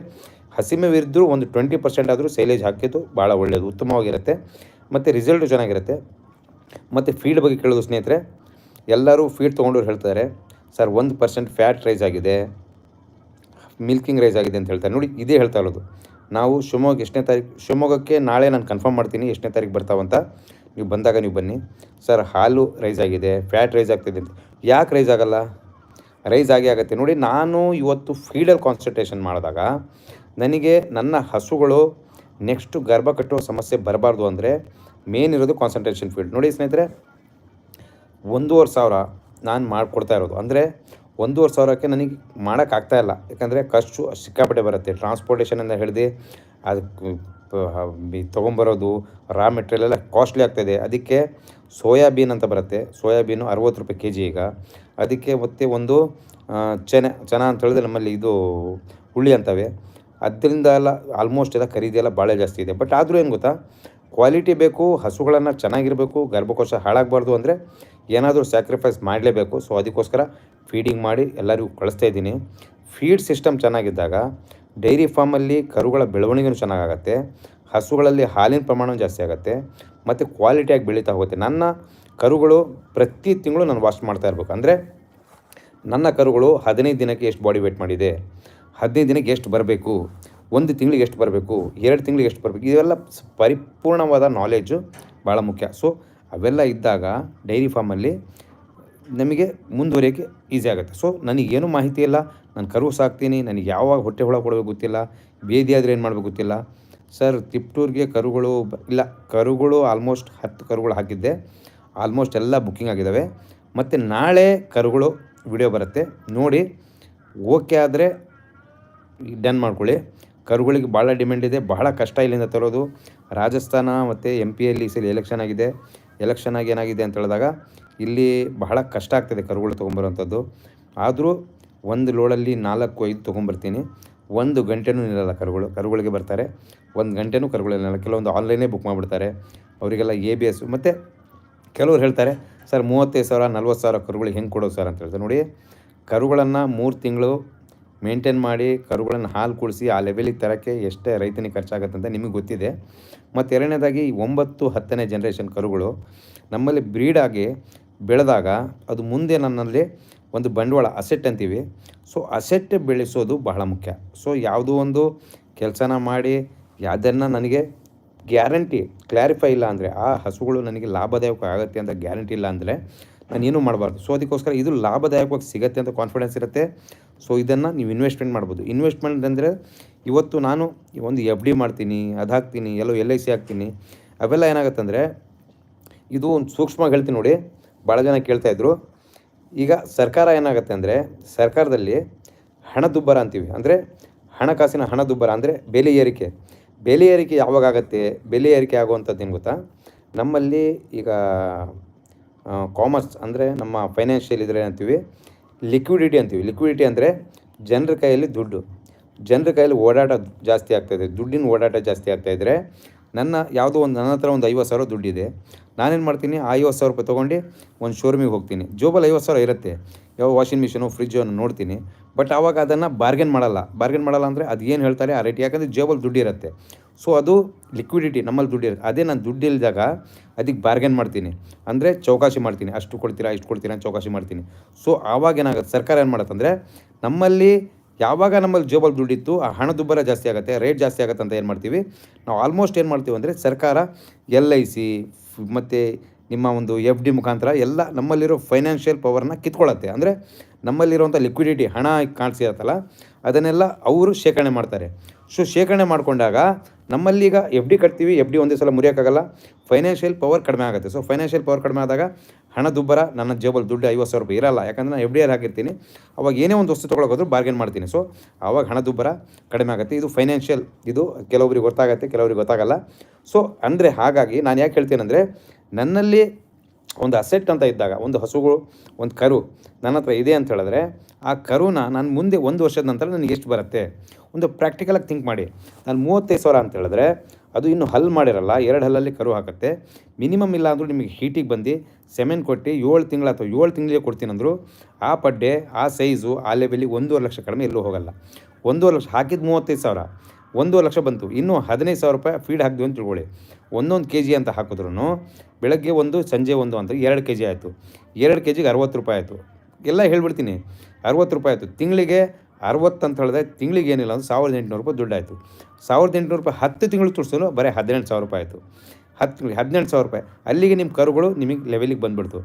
ಹಸಿ ಮೇವು ಇದ್ದರೂ ಒಂದು ಟ್ವೆಂಟಿ ಪರ್ಸೆಂಟ್ ಆದರೂ ಸೈಲೇಜ್ ಹಾಕಿದ್ದು ಭಾಳ ಒಳ್ಳೆಯದು ಉತ್ತಮವಾಗಿರುತ್ತೆ. ಮತ್ತು ರಿಸಲ್ಟು ಚೆನ್ನಾಗಿರುತ್ತೆ. ಮತ್ತು ಫೀಡ್ ಬಗ್ಗೆ ಕೇಳೋದು ಸ್ನೇಹಿತರೆ, ಎಲ್ಲರೂ ಫೀಡ್ ತೊಗೊಂಡವ್ರು ಹೇಳ್ತಾರೆ, ಸರ್, ಒಂದು ಪರ್ಸೆಂಟ್ ಫ್ಯಾಟ್ ರೈಸ್ ಆಗಿದೆ ಮಿಲ್ಕಿಂಗ್ ರೈಸ್ ಆಗಿದೆ ಅಂತ ಹೇಳ್ತಾರೆ. ನೋಡಿ, ಇದೇ ಹೇಳ್ತಾ ಇರೋದು. ನಾವು ಶಿವಮೊಗ್ಗ ಎಷ್ಟನೇ ತಾರೀಕು, ಶಿವಮೊಗ್ಗಕ್ಕೆ ನಾಳೆ ನಾನು ಕನ್ಫರ್ಮ್ ಮಾಡ್ತೀನಿ ಎಷ್ಟನೇ ತಾರೀಕು ಬರ್ತಾವಂತ ನೀವು ಬಂದಾಗ ನೀವು ಬನ್ನಿ. ಸರ್, ಹಾಲು ರೈಸ್ ಆಗಿದೆ ಫ್ಯಾಟ್ ರೈಸ್ ಆಗ್ತಿದೆ ಅಂತ. ಯಾಕೆ ರೈಸ್ ಆಗಲ್ಲ? ರೈಸ್ ಆಗೇ ಆಗುತ್ತೆ. ನೋಡಿ, ನಾನು ಇವತ್ತು ಫೀಡಲ್ಲಿ ಕಾನ್ಸಂಟ್ರೇಷನ್ ಮಾಡಿದಾಗ ನನಗೆ ನನ್ನ ಹಸುಗಳು ನೆಕ್ಸ್ಟು ಗರ್ಭ ಕಟ್ಟುವ ಸಮಸ್ಯೆ ಬರಬಾರ್ದು ಅಂದರೆ ಮೇನ್ ಇರೋದು ಕಾನ್ಸಂಟ್ರೇಷನ್ ಫೀಲ್ಡ್ ನೋಡಿ ಸ್ನೇಹಿತರೆ, ಒಂದೂವರೆ ಸಾವಿರ ನಾನು ಮಾಡಿಕೊಡ್ತಾ ಇರೋದು. ಅಂದರೆ ಒಂದೂವರೆ ಸಾವಿರಕ್ಕೆ ನನಗೆ ಮಾಡೋಕ್ಕಾಗ್ತಾ ಇಲ್ಲ. ಯಾಕಂದರೆ ಖರ್ಚು ಸಿಕ್ಕಾಪಟ್ಟೆ ಬರುತ್ತೆ. ಟ್ರಾನ್ಸ್ಪೋರ್ಟೇಷನ್ ಅಂತ ಹಿಡಿದು ಅದಕ್ಕೆ ತೊಗೊಂಬರೋದು ರಾ ಮೆಟೀರಿಯಲ್ ಎಲ್ಲ ಕಾಸ್ಟ್ಲಿ ಆಗ್ತಾಯಿದೆ ಅದಕ್ಕೆ ಸೋಯಾಬೀನ್ ಅಂತ ಬರುತ್ತೆ. ಸೋಯಾಬೀನು ಅರವತ್ತು ರೂಪಾಯಿ ಕೆ ಜಿ ಈಗ. ಅದಕ್ಕೆ ಮತ್ತೆ ಒಂದು ಚೆನೆ, ಚೆನ ಅಂತ ಹೇಳಿದ್ರೆ ನಮ್ಮಲ್ಲಿ ಇದು ಹುಳಿ ಅಂತವೆ. ಅದರಿಂದ ಎಲ್ಲ ಆಲ್ಮೋಸ್ಟ್ ಎಲ್ಲ ಖರೀದಿ ಎಲ್ಲ ಭಾಳ ಜಾಸ್ತಿ ಇದೆ. ಬಟ್ ಆದರೂ ಏನು ಗೊತ್ತಾ? ಕ್ವಾಲಿಟಿ ಬೇಕು, ಹಸುಗಳನ್ನು ಚೆನ್ನಾಗಿರಬೇಕು, ಗರ್ಭಕೋಶ ಹಾಳಾಗಬಾರ್ದು ಅಂದರೆ ಏನಾದರೂ ಸ್ಯಾಕ್ರಿಫೈಸ್ ಮಾಡಲೇಬೇಕು. ಸೊ ಅದಕ್ಕೋಸ್ಕರ ಫೀಡಿಂಗ್ ಮಾಡಿ ಎಲ್ಲರಿಗೂ ಕಳಿಸ್ತಾ ಇದ್ದೀನಿ. ಫೀಡ್ ಸಿಸ್ಟಮ್ ಚೆನ್ನಾಗಿದ್ದಾಗ ಡೈರಿ ಫಾರ್ಮಲ್ಲಿ ಕರುಗಳ ಬೆಳವಣಿಗೆನೂ ಚೆನ್ನಾಗಾಗತ್ತೆ. ಹಸುಗಳಲ್ಲಿ ಹಾಲಿನ ಪ್ರಮಾಣವೂ ಜಾಸ್ತಿ ಆಗುತ್ತೆ. ಮತ್ತು ಕ್ವಾಲಿಟಿಯಾಗಿ ಬೆಳೀತಾ ಹೋಗುತ್ತೆ. ನನ್ನ ಕರುಗಳು ಪ್ರತಿ ತಿಂಗಳು ನಾನು ವಾಶ್ ಮಾಡ್ತಾ ಇರಬೇಕು. ಅಂದರೆ ನನ್ನ ಕರುಗಳು ಹದಿನೈದು ದಿನಕ್ಕೆ ಎಷ್ಟು ಬಾಡಿ ವೇಟ್ ಮಾಡಿದೆ? ಹದಿನೈದು ದಿನಕ್ಕೆ ಎಷ್ಟು ಬರಬೇಕು, ಒಂದು ತಿಂಗಳಿಗೆ ಎಷ್ಟು ಬರಬೇಕು, ಎರಡು ತಿಂಗಳಿಗೆ ಎಷ್ಟು ಬರಬೇಕು, ಇವೆಲ್ಲ ಪರಿಪೂರ್ಣವಾದ ನಾಲೆಜು ಭಾಳ ಮುಖ್ಯ. ಸೊ ಅವೆಲ್ಲ ಇದ್ದಾಗ ಡೈರಿ ಫಾರ್ಮಲ್ಲಿ ನಮಗೆ ಮುಂದುವರಿಯೋಕ್ಕೆ ಈಸಿ ಆಗುತ್ತೆ. ಸೊ ನನಗೇನು ಮಾಹಿತಿ ಇಲ್ಲ, ನಾನು ಕರು ಸಾಕ್ತೀನಿ, ನನಗೆ ಯಾವಾಗ ಹೊಟ್ಟೆ ಹೊಳ ಕೊಡಬೇಕು ಗೊತ್ತಿಲ್ಲ, ಬೇದಿ ಆದರೆ ಏನು ಮಾಡಬೇಕು ಗೊತ್ತಿಲ್ಲ. ಸರ್ ತಿಪ್ಟೂರಿಗೆ ಕರುಗಳು ಇಲ್ಲ, ಕರುಗಳು ಆಲ್ಮೋಸ್ಟ್ ಹತ್ತು ಕರುಗಳು ಹಾಕಿದ್ದೆ. ಆಲ್ಮೋಸ್ಟ್ ಎಲ್ಲ ಬುಕ್ಕಿಂಗ್ ಆಗಿದ್ದಾವೆ. ಮತ್ತು ನಾಳೆ ಕರುಗಳು ವಿಡಿಯೋ ಬರುತ್ತೆ. ನೋಡಿ ಓಕೆ ಆದರೆ ಡನ್ ಮಾಡ್ಕೊಳ್ಳಿ. ಕರುಗಳಿಗೆ ಭಾಳ ಡಿಮ್ಯಾಂಡ್ ಇದೆ ಬಹಳ ಕಷ್ಟ ಇಲ್ಲಿಂದ ತರೋದು. ರಾಜಸ್ಥಾನ ಮತ್ತು ಎಂ ಪಿಯಲ್ಲಿ ಈ ಸಲ ಎಲೆಕ್ಷನ್ ಆಗಿದೆ. ಎಲೆಕ್ಷನ್ ಆಗಿ ಏನಾಗಿದೆ ಅಂತ ಹೇಳಿದಾಗ, ಇಲ್ಲಿ ಬಹಳ ಕಷ್ಟ ಆಗ್ತದೆ ಕರುಗಳು ತೊಗೊಂಬರೋವಂಥದ್ದು. ಆದರೂ ಒಂದು ಲೋಡಲ್ಲಿ ನಾಲ್ಕು, ಐದು ತೊಗೊಂಬರ್ತೀನಿ. ಒಂದು ಗಂಟೆನೂ ನಿಲ್ಲಲ್ಲ ಕರುಗಳು, ಕರುಗಳಿಗೆ ಬರ್ತಾರೆ. ಒಂದು ಗಂಟೆನೂ ಕರುಗಳಿಲ್ಲ ಕೆಲವೊಂದು ಆನ್ಲೈನೇ ಬುಕ್ ಮಾಡಿಬಿಡ್ತಾರೆ. ಅವರಿಗೆಲ್ಲ ಎ ಬಿ ಎಸ್ ಮತ್ತು ಕೆಲವ್ರು ಹೇಳ್ತಾರೆ, ಸರ್, ಮೂವತ್ತೈದು ಸಾವಿರ, ನಲ್ವತ್ತು ಸಾವಿರ ಕರುಗಳಿಗೆ ಹೆಂಗೆ ಕೊಡೋದು ಸರ್? ಅಂತ ಹೇಳ್ತಾರೆ. ನೋಡಿ, ಕರುಗಳನ್ನು ಮೂರು ತಿಂಗಳು ಮೇಂಟೈನ್ ಮಾಡಿ ಕರುಗಳನ್ನು ಹಾಲು ಕುಡಿಸಿ ಆ ಲೆವೆಲಿಗೆ ತರೋಕ್ಕೆ ಎಷ್ಟೇ ರೈತನಿಗೆ ಖರ್ಚಾಗುತ್ತೆ ಅಂತ ನಿಮಗೆ ಗೊತ್ತಿದೆ. ಮತ್ತು ಎರಡನೇದಾಗಿ ಒಂಬತ್ತು ಹತ್ತನೇ ಜನ್ರೇಷನ್ ಕರುಗಳು ನಮ್ಮಲ್ಲಿ ಬ್ರೀಡಾಗಿ ಬೆಳೆದಾಗ ಅದು ಮುಂದೆ ನನ್ನಲ್ಲಿ ಒಂದು ಬಂಡವಾಳ ಅಸೆಟ್ ಅಂತೀವಿ. ಸೊ ಅಸೆಟ್ ಬೆಳೆಸೋದು ಬಹಳ ಮುಖ್ಯ. ಸೊ ಯಾವುದೋ ಒಂದು ಕೆಲಸನ ಮಾಡಿ ಯಾವುದನ್ನು ನನಗೆ ಗ್ಯಾರಂಟಿ ಕ್ಲಾರಿಫೈ ಇಲ್ಲ ಅಂದರೆ, ಆ ಹಸುಗಳು ನನಗೆ ಲಾಭದಾಯಕ ಆಗುತ್ತೆ ಅಂತ ಗ್ಯಾರಂಟಿ ಇಲ್ಲ ಅಂದರೆ ನಾನು ಏನೂ ಮಾಡಬಾರ್ದು? ಸೊ ಅದಕ್ಕೋಸ್ಕರ ಇದು ಲಾಭದಾಯಕವಾಗಿ ಸಿಗುತ್ತೆ ಅಂತ ಕಾನ್ಫಿಡೆನ್ಸ್ ಇರುತ್ತೆ. ಸೊ ಇದನ್ನು ನೀವು ಇನ್ವೆಸ್ಟ್ಮೆಂಟ್ ಮಾಡ್ಬೋದು. ಇನ್ವೆಸ್ಟ್ಮೆಂಟ್ ಅಂದರೆ ಇವತ್ತು ನಾನು ಒಂದು ಎಫ್ ಡಿ ಮಾಡ್ತೀನಿ, ಅದು ಹಾಕ್ತೀನಿ, ಎಲ್ಲೋ ಎಲ್ ಐ ಸಿ ಹಾಕ್ತೀನಿ. ಅವೆಲ್ಲ ಏನಾಗುತ್ತೆ ಅಂದರೆ ಇದು ಒಂದು ಸೂಕ್ಷ್ಮವಾಗಿ ಹೇಳ್ತೀನಿ ನೋಡಿ ಭಾಳ ಜನ ಕೇಳ್ತಾಯಿದ್ರು ಈಗ ಸರ್ಕಾರ ಏನಾಗುತ್ತೆ ಅಂದರೆ, ಸರ್ಕಾರದಲ್ಲಿ ಹಣದುಬ್ಬರ ಅಂತೀವಿ. ಅಂದರೆ ಹಣಕಾಸಿನ ಹಣದುಬ್ಬರ ಅಂದರೆ ಬೆಲೆ ಏರಿಕೆ. ಬೆಲೆ ಏರಿಕೆ ಯಾವಾಗ ಆಗುತ್ತೆ? ಬೆಲೆ ಏರಿಕೆ ಆಗುವಂಥದ್ದು ಏನು ಗೊತ್ತಾ? ನಮ್ಮಲ್ಲಿ ಈಗ ಕಾಮರ್ಸ್ ಅಂದರೆ ನಮ್ಮ ಫೈನಾನ್ಷಿಯಲ್ ಇದ್ರೆ ಅಂತೀವಿ ಲಿಕ್ವಿಡಿಟಿ ಅಂತೀವಿ. ಲಿಕ್ವಿಡಿಟಿ ಅಂದರೆ ಜನರ ಕೈಯಲ್ಲಿ ದುಡ್ಡು. ಜನರ ಕೈಯಲ್ಲಿ ಓಡಾಟ ಜಾಸ್ತಿ ಆಗ್ತಾಯಿದೆ ದುಡ್ಡಿನ ಓಡಾಟ ಜಾಸ್ತಿ ಆಗ್ತಾಯಿದ್ರೆ ನನ್ನ ಯಾವುದೋ ಒಂದು ನನ್ನ ಹತ್ರ ಒಂದು ಐವತ್ತು ಸಾವಿರ ದುಡ್ಡಿದೆ. ನಾನೇನು ಮಾಡ್ತೀನಿ? ಆ ಐವತ್ತು ಸಾವಿರ ರೂಪಾಯಿ ತೊಗೊಂಡು ಒಂದು ಶೋರೂಮಿಗೆ ಹೋಗ್ತೀನಿ. ಜೋಬಲ್ಲಿ ಐವತ್ತು ಸಾವಿರ ಇರುತ್ತೆ. ಯಾವ ವಾಷಿಂಗ್ ಮಿಷಿನು ಫ್ರಿಜ್ಜು ಅನ್ನು ನೋಡ್ತೀನಿ. ಬಟ್ ಆವಾಗ ಅದನ್ನು ಬಾರ್ಗೇನ್ ಮಾಡಲ್ಲ. ಬಾರ್ಗೇನ್ ಮಾಡಲ್ಲ ಅಂದರೆ ಅದು ಏನು ಹೇಳ್ತಾರೆ? ಆ ರೇಟ್ ಯಾಕಂದರೆ ಜೇಬಲ್ಲಿ ದುಡ್ಡು ಇರುತ್ತೆ ಸೊ ಅದು ಲಿಕ್ವಿಡಿಟಿ ನಮ್ಮಲ್ಲಿ ದುಡ್ಡಿರುತ್ತೆ. ಅದೇ ನಾನು ದುಡ್ಡಿಲ್ಲದಾಗ ಅದಕ್ಕೆ ಬಾರ್ಗೇನ್ ಮಾಡ್ತೀನಿ. ಅಂದರೆ ಚೌಕಾಸಿ ಮಾಡ್ತೀನಿ. ಅಷ್ಟು ಕೊಡ್ತೀರಾ, ಇಷ್ಟು ಕೊಡ್ತೀರಾ ಅಂತ ಚೌಕಾಸಿ ಮಾಡ್ತೀನಿ. ಸೊ ಆವಾಗ ಏನಾಗುತ್ತೆ? ಸರ್ಕಾರ ಏನು ಮಾಡುತ್ತಂದರೆ ನಮ್ಮಲ್ಲಿ ಯಾವಾಗ ನಮ್ಮಲ್ಲಿ ಜೋಬಲ್ಲಿ ದುಡ್ಡಿತ್ತು ಆ ಹಣದುಬ್ಬರ ಜಾಸ್ತಿ ಆಗುತ್ತೆ ರೇಟ್ ಜಾಸ್ತಿ ಆಗುತ್ತೆ ಅಂತ ಏನು ಮಾಡ್ತೀವಿ? ನಾವು ಆಲ್ಮೋಸ್ಟ್ ಏನು ಮಾಡ್ತೀವಿ ಅಂದರೆ, ಸರ್ಕಾರ ಎಲ್ ಐ ಸಿ ಮತ್ತು ನಿಮ್ಮ ಒಂದು ಎಫ್ ಡಿ ಮುಖಾಂತರ ಎಲ್ಲ ನಮ್ಮಲ್ಲಿರೋ ಫೈನಾನ್ಷಿಯಲ್ ಪವರ್ನ ಕಿತ್ಕೊಳ್ಳುತ್ತೆ. ಅಂದರೆ ನಮ್ಮಲ್ಲಿರುವಂಥ ಲಿಕ್ವಿಡಿಟಿ ಹಣ ಕಾಣಿಸಿರುತ್ತಲ್ಲ, ಅದನ್ನೆಲ್ಲ ಅವರು ಶೇಖರಣೆ ಮಾಡ್ತಾರೆ. ಸೊ ಶೇಖರಣೆ ಮಾಡಿಕೊಂಡಾಗ ನಮ್ಮಲ್ಲೀಗ ಎಫ್ ಡಿ ಕಟ್ತೀವಿ ಎಫ್ ಡಿ ಒಂದೇ ಸಲ ಮುರಿಯೋಕ್ಕಾಗಲ್ಲ. ಫೈನಾನ್ಷಿಯಲ್ ಪವರ್ ಕಡಿಮೆ ಆಗುತ್ತೆ. ಸೊ ಫೈನಾನ್ಷಿಯಲ್ ಪವರ್ ಕಡಿಮೆ ಆದಾಗ ಹಣದುಬ್ಬರ ನನ್ನ ಜೇಬಲ್ಲಿ ದುಡ್ಡು ಐವತ್ತು ಸಾವಿರ ರೂಪಾಯಿ ಇರಲ್ಲ. ಯಾಕಂದರೆ ನಾನು ಎಫ್ ಡಿ ಆರ್ ಹಾಕಿರ್ತೀನಿ. ಅವಾಗ ಏನೇ ಒಂದು ವಸ್ತು ತೊಗೊಳಕೋದ್ರು ಬಾರ್ಗೇನ್ ಮಾಡ್ತೀನಿ. ಸೊ ಆವಾಗ ಹಣದುಬ್ಬರ ಕಡಿಮೆ ಆಗುತ್ತೆ. ಇದು ಫೈನಾನ್ಷಿಯಲ್ ಇದು ಕೆಲವರಿಗೆ ಗೊತ್ತಾಗುತ್ತೆ, ಕೆಲವರಿಗೆ ಗೊತ್ತಾಗಲ್ಲ. ಸೊ ಅಂದರೆ ಹಾಗಾಗಿ ನಾನು ಯಾಕೆ ಹೇಳ್ತೀನಂದರೆ ನನ್ನಲ್ಲಿ ಒಂದು ಅಸೆಟ್ ಅಂತ ಇದ್ದಾಗ, ಒಂದು ಹಸುಗಳು ಒಂದು ಕರು ನನ್ನ ಹತ್ರ ಇದೆ ಅಂತ ಹೇಳಿದ್ರೆ, ಆ ಕರುನ ನಾನು ಮುಂದೆ ಒಂದು ವರ್ಷದ ನಂತರ ನನಗೆ ಎಷ್ಟು ಬರುತ್ತೆ? ಒಂದು ಪ್ರಾಕ್ಟಿಕಲಾಗಿ ಥಿಂಕ್ ಮಾಡಿ. ನಾನು ಮೂವತ್ತೈದು ಸಾವಿರ ಅಂತ ಹೇಳಿದ್ರೆ, ಅದು ಇನ್ನೂ ಹಲ್ ಮಾಡಿರಲ್ಲ, ಎರಡು ಹಲ್ಲಲ್ಲಿ ಕರು ಹಾಕುತ್ತೆ. ಮಿನಿಮಮ್ ಇಲ್ಲ ಅಂದರೂ ನಿಮಗೆ ಹೀಟಿಗೆ ಬಂದು ಸೆಮೆನ್ ಕೊಟ್ಟು ಏಳು ತಿಂಗಳು ಅಥವಾ ಏಳು ತಿಂಗಳಿಗೆ ಕೊಡ್ತೀನಂದ್ರು ಆ ಪಡ್ಡೆ, ಆ ಸೈಜು ಆ ಲೆವೆಲಿಗೆ ಒಂದೂವರೆ ಲಕ್ಷ ಕಡಿಮೆ ಎಲ್ಲೂ ಹೋಗಲ್ಲ. ಒಂದೂವರೆ ಲಕ್ಷ, ಹಾಕಿದ ಮೂವತ್ತೈದು ಸಾವಿರ. ಒಂದೂವರೆ ಲಕ್ಷ ಬಂತು. ಇನ್ನೂ ಹದಿನೈದು ಸಾವಿರ ರೂಪಾಯಿ ಫೀಡ್ ಹಾಕಿದ್ವಿ ಅಂತ ತಿಳ್ಕೊಳ್ಳಿ. ಒಂದೊಂದು ಕೆ ಜಿ ಅಂತ ಹಾಕಿದ್ರು ಬೆಳಗ್ಗೆ ಒಂದು, ಸಂಜೆ ಒಂದು ಅಂತ ಎರಡು ಕೆ ಜಿ ಆಯಿತು. ಎರಡು ಕೆ ಜಿಗೆ ಅರವತ್ತು ರೂಪಾಯಿ ಆಯಿತು. ಎಲ್ಲ ಹೇಳ್ಬಿಡ್ತೀನಿ. ಅರವತ್ತು ರೂಪಾಯಿ ಆಯಿತು. ತಿಂಗಳಿಗೆ ಅರವತ್ತು ಅಂತ ಹೇಳಿದ್ರೆ ತಿಂಗಳಿಗೆ ಏನಿಲ್ಲ ಅಂದ್ರೆ ಸಾವಿರದ ಎಂಟುನೂರು ರೂಪಾಯಿ ದುಡ್ಡು ಆಯಿತು ಸಾವಿರದ ಎಂಟುನೂರು ರೂಪಾಯಿ ಹತ್ತು ತಿಂಗಳು ತುರ್ಸಲು ಬರೀ ಹದಿನೆಂಟು ಸಾವಿರ ರೂಪಾಯಿ ಆಯಿತು. ಹತ್ತು ತಿಂಗಳಿಗೆ ಹದಿನೆಂಟು ಸಾವಿರ ರೂಪಾಯಿ. ಅಲ್ಲಿಗೆ ನಿಮ್ಮ ಕರುಗಳು ನಿಮಗೆ ಲೆವೆಲಿಗೆ ಬಂದುಬಿಡ್ತು.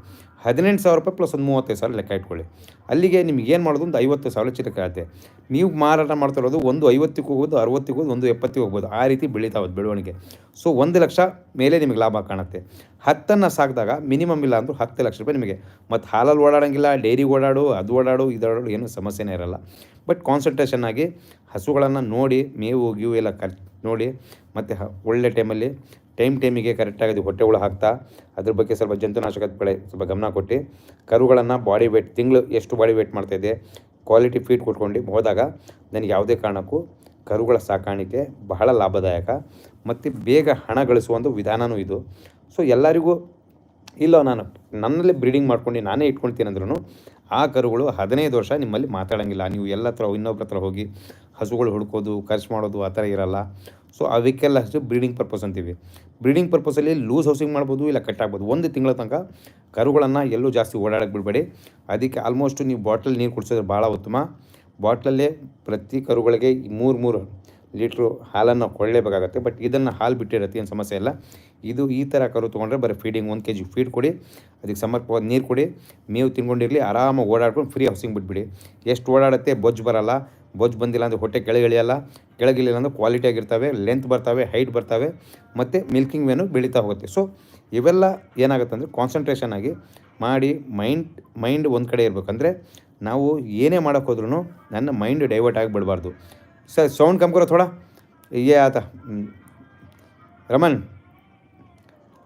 ಹದಿನೆಂಟು ಸಾವಿರ ರೂಪಾಯಿ ಪ್ಲಸ್ ಒಂದು ಮೂವತ್ತೈದು ಸಾವಿರ ಲೆಕ್ಕ ಇಟ್ಕೊಳ್ಳಿ. ಅಲ್ಲಿಗೆ ನಿಮ್ಗೆ ಏನು ಮಾಡೋದು? ಒಂದು ಐವತ್ತು ಸಾವಿರ ಚಿರಕ್ಕೆ ಆಗುತ್ತೆ ನೀವು ಮಾರಾಟ ಮಾಡ್ತಿರೋದು ಒಂದು ಐವತ್ತಿಗೆ ಹೋಗೋದು ಅರವತ್ತಿಗೆ ಹೋಗೋದು ಒಂದು ಎಪ್ಪತ್ತಿಗೆ ಹೋಗ್ಬೋದು. ಆ ರೀತಿ ಬೆಳೀತಾವೆ ಬೆಳವಣಿಗೆ. ಸೊ ಒಂದು ಲಕ್ಷ ಮೇಲೆ ನಿಮಗೆ ಲಾಭ ಕಾಣುತ್ತೆ. ಹತ್ತನ್ನು ಸಾಕಿದಾಗ ಮಿನಿಮಮ್ ಇಲ್ಲ ಅಂದರೂ ಹತ್ತು ಲಕ್ಷ ರೂಪಾಯಿ ನಿಮಗೆ. ಮತ್ತು ಹಾಲಲ್ಲಿ ಓಡಾಡೋಂಗಿಲ್ಲ, ಡೈರಿಗೆ ಓಡಾಡು, ಅದು ಓಡಾಡು, ಇದು ಓಡಾಡು, ಏನು ಸಮಸ್ಯೆನೇ ಇರಲ್ಲ. ಬಟ್ ಕಾನ್ಸಂಟ್ರೇಷನ್ ಆಗಿ ಹಸುಗಳನ್ನು ನೋಡಿ ಮೇವು, ಗೀವು ಎಲ್ಲ ಕರ್, ನೋಡಿ ಮತ್ತು ಒಳ್ಳೆ ಟೈಮಲ್ಲಿ ಟೈಮ್ ಟೈಮಿಗೆ ಕರೆಕ್ಟಾಗಿ ಅದು ಹೊಟ್ಟೆ ಹುಳು ಹಾಕ್ತಾ ಅದ್ರ ಬಗ್ಗೆ ಸ್ವಲ್ಪ ಜಂತುನಾಶಕದ ಬೆಳೆ ಸ್ವಲ್ಪ ಗಮನ ಕೊಟ್ಟು ಕರುಗಳನ್ನು ಬಾಡಿ ವೇಟ್ ತಿಂಗಳು ಎಷ್ಟು ಬಾಡಿ ವೇಟ್ ಮಾಡ್ತಾಯಿದೆ ಕ್ವಾಲಿಟಿ ಫೀಡ್ ಕೊಟ್ಕೊಂಡು ಹೋದಾಗ ನನಗೆ ಯಾವುದೇ ಕಾರಣಕ್ಕೂ ಕರುಗಳ ಸಾಕಾಣಿಕೆ ಬಹಳ ಲಾಭದಾಯಕ ಮತ್ತು ಬೇಗ ಹಣ ಗಳಿಸುವ ಒಂದು ವಿಧಾನವೂ ಇದು. ಸೊ ಎಲ್ಲರಿಗೂ ಇಲ್ಲ ನಾನು ನನ್ನಲ್ಲಿ ಬ್ರೀಡಿಂಗ್ ಮಾಡ್ಕೊಂಡು ನಾನೇ ಇಟ್ಕೊಳ್ತೀನಿ ಅಂದ್ರೂ ಆ ಕರುಗಳು ಹದಿನೈದು ವರ್ಷ ನಿಮ್ಮಲ್ಲಿ ಮಾತಾಡೋಂಗಿಲ್ಲ. ನೀವು ಎಲ್ಲ ಹತ್ರ ಇನ್ನೊಬ್ರ ಹತ್ರ ಹೋಗಿ ಹಸುಗಳು ಹುಡ್ಕೋದು ಖರ್ಚು ಮಾಡೋದು ಆ ಥರ ಇರಲ್ಲ. ಸೊ ಅವಕ್ಕೆಲ್ಲ ಹಸು ಬ್ರೀಡಿಂಗ್ ಪರ್ಪಸ್ ಅಂತೀವಿ. ಬ್ರೀಡಿಂಗ್ ಪರ್ಪಸಲ್ಲಿ ಲೂಸ್ ಹೌಸಿಂಗ್ ಮಾಡ್ಬೋದು ಇಲ್ಲ ಕಟ್ ಆಗ್ಬೋದು ಒಂದು ತಿಂಗಳ ತನಕ ಕರುಗಳನ್ನು ಎಲ್ಲೂ ಜಾಸ್ತಿ ಓಡಾಡಕ್ಕೆ ಬಿಡಬೇಡಿ. ಅದಕ್ಕೆ ಆಲ್ಮೋಸ್ಟ್ ನೀವು ಬಾಟಲ್ ನೀರು ಕುಡಿಸೋದ್ರೆ ಭಾಳ ಉತ್ತಮ. ಬಾಟ್ಲಲ್ಲೇ ಪ್ರತಿ ಕರುಗಳಿಗೆ ಮೂರು ಮೂರು ಲೀಟ್ರು ಹಾಲನ್ನು ಕೊಳ್ಳೇಬೇಕಾಗತ್ತೆ. ಬಟ್ ಇದನ್ನು ಹಾಲು ಬಿಟ್ಟಿರತ್ತೆ, ಏನು ಸಮಸ್ಯೆ ಇಲ್ಲ. ಇದು ಈ ಥರ ಕರು ತೊಗೊಂಡ್ರೆ ಬರೀ ಫೀಡಿಂಗ್ ಒಂದು ಕೆ ಜಿ ಫೀಡ್ ಕೊಡಿ, ಅದಕ್ಕೆ ಸಮರ್ಪವಾದ ನೀರು ಕೊಡಿ, ಮೇವು ತಿನ್ಕೊಂಡಿರಲಿ ಆರಾಮಾಗಿ ಓಡಾಡ್ಕೊಂಡು ಫ್ರೀ ಹೌಸಿಂಗ್ ಬಿಟ್ಬಿಡಿ. ಎಷ್ಟು ಓಡಾಡುತ್ತೆ ಬೊಜ್ಜು ಬರಲ್ಲ, ಬೊಜ್ಜು ಬಂದಿಲ್ಲ ಅಂದರೆ ಹೊಟ್ಟೆ ಕೆಳಗಿಳಿಯಲ್ಲ ಕೆಳಗಿಳಿಯಲ್ಲ ಅಂದರೆ ಕ್ವಾಲಿಟಿಯಾಗಿರ್ತವೆ ಲೆಂತ್ ಬರ್ತವೆ ಹೈಟ್ ಬರ್ತವೆ, ಮತ್ತು ಮಿಲ್ಕಿಂಗ್ ವೇನು ಬೆಳೀತಾ ಹೋಗುತ್ತೆ. ಸೊ ಇವೆಲ್ಲ ಏನಾಗುತ್ತೆ ಅಂದರೆ ಕಾನ್ಸಂಟ್ರೇಷನ್ ಆಗಿ ಮಾಡಿ ಮೈಂಡ್ ಮೈಂಡ್ ಒಂದು ಕಡೆ ಇರಬೇಕಂದ್ರೆ ನಾವು ಏನೇ ಮಾಡೋಕ್ಕೋದ್ರೂ ನನ್ನ ಮೈಂಡ್ ಡೈವರ್ಟ್ ಆಗಿಬಿಡಬಾರ್ದು ಸರ್ ಸೌಂಡ್ ಕಮ್ಕೊರೋ ಥೋಡ. ಏ, ಆತ. ರಮನ್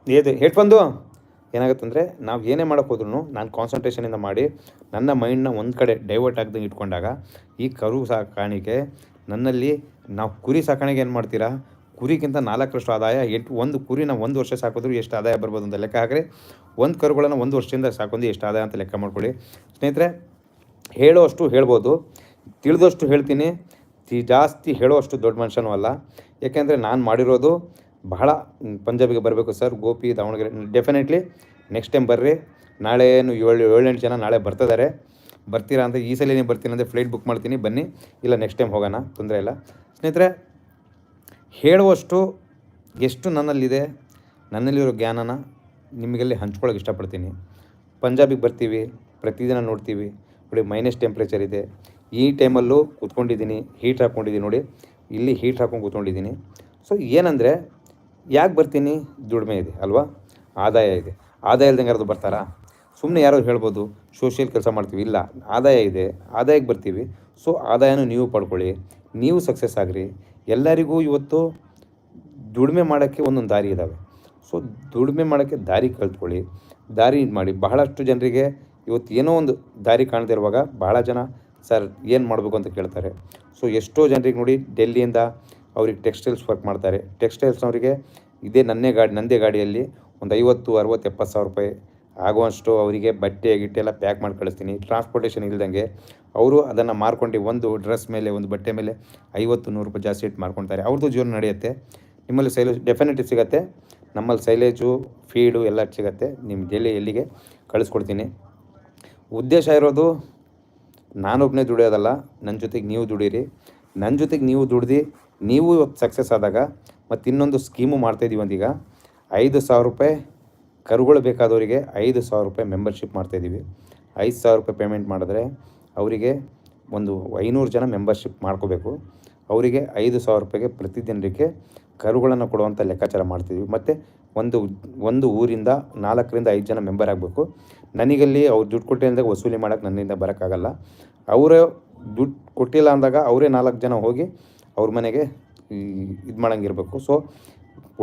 ಹ್ಮ್. ರಮನ್ ಏದು ಹೆಡ್ಫೋನ್ ದೋ ಏನಾಗುತ್ತೆ ಅಂದರೆ ನಾವು ಏನೇ ಮಾಡೋಕ್ಕೆ ಹೋದ್ರೂ ನಾನು ಕಾನ್ಸಂಟ್ರೇಷನಿಂದ ಮಾಡಿ ನನ್ನ ಮೈಂಡ್ನ ಒಂದು ಕಡೆ ಡೈವರ್ಟ್ ಆಗ್ದಂಗೆ ಇಟ್ಕೊಂಡಾಗ ಈ ಕರು ಸಾಕಾಣಿಕೆ ನನ್ನಲ್ಲಿ ನಾವು ಕುರಿ ಸಾಕಾಣಿಕೆ ಏನು ಮಾಡ್ತೀರಾ? ಕುರಿಗಿಂತ ನಾಲ್ಕರಷ್ಟು ಆದಾಯ, ಎಂಟು ಒಂದು ಕುರಿನ ಒಂದು ವರ್ಷ ಸಾಕಿದ್ರು ಎಷ್ಟು ಆದಾಯ ಬರ್ಬೋದು ಅಂತ ಲೆಕ್ಕ ಹಾಕ್ರಿ. ಒಂದು ಕರುಗಳನ್ನು ಒಂದು ವರ್ಷದಿಂದ ಸಾಕೊಂಡು ಎಷ್ಟು ಆದಾಯ ಅಂತ ಲೆಕ್ಕ ಮಾಡ್ಕೊಳ್ಳಿ. ಸ್ನೇಹಿತರೆ, ಹೇಳೋಷ್ಟು ಹೇಳ್ಬೋದು. ತಿಳಿದಷ್ಟು ಹೇಳ್ತೀನಿ. ಜಾಸ್ತಿ ಹೇಳೋಷ್ಟು ದೊಡ್ಡ ಮನುಷ್ಯನೂ ಅಲ್ಲ. ಯಾಕೆಂದರೆ ನಾನು ಮಾಡಿರೋದು ಬಹಳ ಪಂಜಾಬಿಗೆ ಬರಬೇಕು sir. Gopi, Davanagere definitely next time ಬರ್ರಿ. ನಾಳೆ ಏನು ಏಳು, ಏಳೆಂಟು ಜನ ನಾಳೆ ಬರ್ತಿದ್ದಾರೆ ಬರ್ತೀರಾ ಅಂತ ಈ ಸಲ ನೀವು ಬರ್ತೀನಿ ಅಂದರೆ ಫ್ಲೈಟ್ ಬುಕ್ ಮಾಡ್ತೀನಿ. ಬನ್ನಿ. ಇಲ್ಲ ನೆಕ್ಸ್ಟ್ ಟೈಮ್ ಹೋಗೋಣ. ತೊಂದರೆ ಇಲ್ಲ. ಸ್ನೇಹಿತರೆ, ಹೇಳುವಷ್ಟು ಎಷ್ಟು ನನ್ನಲ್ಲಿದೆ, ನನ್ನಲ್ಲಿರೋ ಜ್ಞಾನನ ನಿಮಗೆಲ್ಲಿ ಹಂಚ್ಕೊಳ್ಳೋಕೆ ಇಷ್ಟಪಡ್ತೀನಿ. ಪಂಜಾಬಿಗೆ ಬರ್ತೀವಿ, ಪ್ರತಿದಿನ ನೋಡ್ತೀವಿ. ನೋಡಿ ಮೈನಸ್ ಟೆಂಪ್ರೇಚರ್ ಇದೆ. ಈ ಟೈಮಲ್ಲೂ ಕೂತ್ಕೊಂಡಿದ್ದೀನಿ ಹೀಟ್ ಹಾಕ್ಕೊಂಡಿದ್ದೀನಿ ನೋಡಿ. ಇಲ್ಲಿ ಹೀಟ್ ಹಾಕ್ಕೊಂಡು ಕೂತ್ಕೊಂಡಿದ್ದೀನಿ. ಸೊ ಏನಂದರೆ ಯಾಕೆ ಬರ್ತೀನಿ? ದುಡಿಮೆ ಇದೆ, ಅಲ್ವಾ? ಆದಾಯ ಇದೆ. ಆದಾಯ ಇಲ್ದಂಗೆ ಯಾರಾದ್ರು ಬರ್ತಾರಾ? ಸುಮ್ಮನೆ ಯಾರೋ ಹೇಳ್ಬೋದು ಸೋಷಿಯಲ್ ಕೆಲಸ ಮಾಡ್ತೀವಿ. ಇಲ್ಲ, ಆದಾಯ ಇದೆ. ಆದಾಯಕ್ಕೆ ಬರ್ತೀವಿ. ಸೊ ಆದಾಯನೂ ನೀವು ಪಡ್ಕೊಳ್ಳಿ. ನೀವು ಸಕ್ಸಸ್ ಆಗ್ರಿ. ಎಲ್ಲರಿಗೂ ಇವತ್ತು ದುಡಿಮೆ ಮಾಡೋಕ್ಕೆ ಒಂದೊಂದು ದಾರಿ ಇದ್ದಾವೆ ಸೊ ದುಡಿಮೆ ಮಾಡೋಕ್ಕೆ ದಾರಿ ಕಲ್ತ್ಕೊಳ್ಳಿ ದಾರಿ ಇದು ಮಾಡಿ. ಬಹಳಷ್ಟು ಜನರಿಗೆ ಇವತ್ತು ಏನೋ ಒಂದು ದಾರಿ ಕಾಣದೇ ಇರುವಾಗ ಭಾಳ ಜನ, ಸರ್, ಏನು ಮಾಡಬೇಕು? ಅಂತ ಕೇಳ್ತಾರೆ. ಸೊ ಎಷ್ಟೋ ಜನರಿಗೆ ನೋಡಿ, ಡೆಲ್ಲಿಯಿಂದ ಅವ್ರಿಗೆ ಟೆಕ್ಸ್ಟೈಲ್ಸ್ ವರ್ಕ್ ಮಾಡ್ತಾರೆ. ಟೆಕ್ಸ್ಟೈಲ್ಸ್ನವರಿಗೆ ಇದೇ ನನ್ನೇ ಗಾಡಿ, ನಂದೇ ಗಾಡಿಯಲ್ಲಿ ಒಂದು ಐವತ್ತು, ಅರವತ್ತು, ಎಪ್ಪತ್ತು ಸಾವಿರ ರೂಪಾಯಿ ಆಗುವಷ್ಟು ಅವರಿಗೆ ಬಟ್ಟೆ, ಗಿಟ್ಟೆ ಎಲ್ಲ ಪ್ಯಾಕ್ ಮಾಡಿ ಕಳಿಸ್ತೀನಿ. ಟ್ರಾನ್ಸ್ಪೋರ್ಟೇಷನ್ ಇಲ್ದಂಗೆ ಅವರು ಅದನ್ನು ಮಾರ್ಕೊಂಡು ಒಂದು ಡ್ರೆಸ್ ಮೇಲೆ, ಒಂದು ಬಟ್ಟೆ ಮೇಲೆ ಐವತ್ತು, ನೂರು ರೂಪಾಯಿ ಜಾಸ್ತಿ ಇಟ್ಟು ಮಾರ್ಕೊಳ್ತಾರೆ ಅವ್ರದ್ದು ಜೀವನ ನಡೆಯುತ್ತೆ. ನಿಮ್ಮಲ್ಲಿ ಸೈಲೇಜ್ ಡೆಫಿನೆಟ್ಲಿ ಸಿಗುತ್ತೆ. ನಮ್ಮಲ್ಲಿ ಸೈಲೇಜು ಫೀಡು ಎಲ್ಲ ಸಿಗುತ್ತೆ. ನಿಮ್ಮ ಡೆಲ್ಲಿ ಎಲ್ಲಿಗೆ ಕಳಿಸ್ಕೊಡ್ತೀನಿ. ಉದ್ದೇಶ ಇರೋದು ನಾನೊಬ್ಬನೇ ದುಡಿಯೋದಲ್ಲ ನನ್ನ ಜೊತೆಗೆ ನೀವು ದುಡೀರಿ. ನನ್ನ ಜೊತೆಗೆ ನೀವು ದುಡ್ದು ನೀವು ಇವತ್ತು ಸಕ್ಸಸ್ ಆದಾಗ ಮತ್ತು ಇನ್ನೊಂದು ಸ್ಕೀಮು ಮಾಡ್ತಾಯಿದ್ದೀವಿ ಒಂದೀಗ ಐದು ಸಾವಿರ ರೂಪಾಯಿ ಕರುಗಳು ಬೇಕಾದವರಿಗೆ ಐದು ಸಾವಿರ ರೂಪಾಯಿ ಮೆಂಬರ್ಶಿಪ್ ಮಾಡ್ತಾಯಿದ್ದೀವಿ ಐದು ಸಾವಿರ ರೂಪಾಯಿ ಪೇಮೆಂಟ್ ಮಾಡಿದ್ರೆ ಅವರಿಗೆ ಒಂದು ಐನೂರು ಜನ ಮೆಂಬರ್ಶಿಪ್ ಮಾಡ್ಕೋಬೇಕು. ಅವರಿಗೆ ಐದು ಸಾವಿರ ರೂಪಾಯಿಗೆ ಪ್ರತಿದಿನಕ್ಕೆ ಕರುಗಳನ್ನು ಕೊಡುವಂಥ ಲೆಕ್ಕಾಚಾರ ಮಾಡ್ತಿದ್ವಿ ಮತ್ತು ಒಂದು ಒಂದು ಊರಿಂದ ನಾಲ್ಕರಿಂದ ಐದು ಜನ ಮೆಂಬರ್ ಆಗಬೇಕು. ನನಗಲ್ಲಿ ಅವ್ರು ದುಡ್ಡು ಕೊಟ್ಟಿಲ್ಲ ಕೊಟ್ಟಿದ್ದಾಗ ವಸೂಲಿ ಮಾಡೋಕ್ಕೆ ನನ್ನಿಂದ ಬರೋಕ್ಕಾಗಲ್ಲ. ಅವರೇ ದುಡ್ಡು ಕೊಟ್ಟಿಲ್ಲ ಅಂದಾಗ ಅವರೇ ನಾಲ್ಕು ಜನ ಹೋಗಿ ಅವ್ರ ಮನೆಗೆ ಇದು ಮಾಡಂಗಿರ್ಬೇಕು. ಸೊ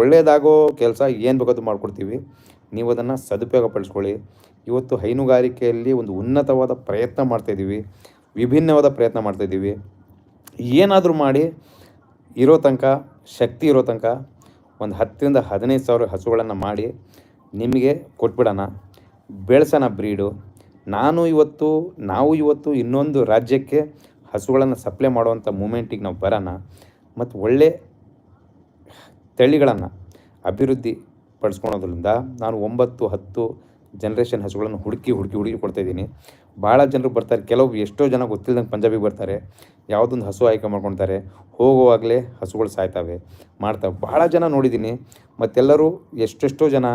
ಒಳ್ಳೆಯದಾಗೋ ಕೆಲಸ ಏನು ಬೇಕಾದ್ರೂ ಮಾಡ್ಕೊಡ್ತೀವಿ. ನೀವು ಅದನ್ನು ಸದುಪಯೋಗ ಪಡಿಸ್ಕೊಳ್ಳಿ. ಇವತ್ತು ಹೈನುಗಾರಿಕೆಯಲ್ಲಿ ಒಂದು ಉನ್ನತವಾದ ಪ್ರಯತ್ನ ಮಾಡ್ತಾಯಿದ್ದೀವಿ ವಿಭಿನ್ನವಾದ ಪ್ರಯತ್ನ ಮಾಡ್ತಾಯಿದ್ದೀವಿ ಏನಾದರೂ ಮಾಡಿ ಇರೋ ತನಕ, ಶಕ್ತಿ ಇರೋ ತನಕ ಒಂದು ಹತ್ತರಿಂದ ಹದಿನೈದು ಸಾವಿರ ಹಸುಗಳನ್ನು ಮಾಡಿ ನಿಮಗೆ ಕೊಟ್ಬಿಡೋಣ. ಬೆಳೆಸೋಣ ಬ್ರೀಡು. ನಾನು ಇವತ್ತು, ನಾವು ಇವತ್ತು ಇನ್ನೊಂದು ರಾಜ್ಯಕ್ಕೆ ಹಸುಗಳನ್ನು ಸಪ್ಲೈ ಮಾಡುವಂಥ ಮೂಮೆಂಟಿಗೆ ನಾವು ಬರೋಣ. ಮತ್ತು ಒಳ್ಳೆ ತಳಿಗಳನ್ನು ಅಭಿವೃದ್ಧಿ ಪಡಿಸ್ಕೊಳೋದ್ರಿಂದ ನಾನು ಒಂಬತ್ತು, ಹತ್ತು ಜನ್ರೇಷನ್ ಹಸುಗಳನ್ನು ಹುಡುಕಿ ಹುಡುಕಿ ಹುಡುಕಿ ಕೊಡ್ತಾಯಿದ್ದೀನಿ ಭಾಳ ಜನರು ಬರ್ತಾರೆ. ಕೆಲವು ಎಷ್ಟೋ ಜನ ಗೊತ್ತಿಲ್ಲದಂಗೆ ಪಂಜಾಬಿಗೆ ಬರ್ತಾರೆ. ಯಾವುದೊಂದು ಹಸು ಆಯ್ಕೆ ಮಾಡ್ಕೊಳ್ತಾರೆ ಹೋಗುವಾಗಲೇ ಹಸುಗಳು ಸಾಯ್ತವೆ. ಮಾಡ್ತಾವೆ ಭಾಳ ಜನ ನೋಡಿದ್ದೀನಿ. ಮತ್ತೆಲ್ಲರೂ ಎಷ್ಟೆಷ್ಟೋ ಜನ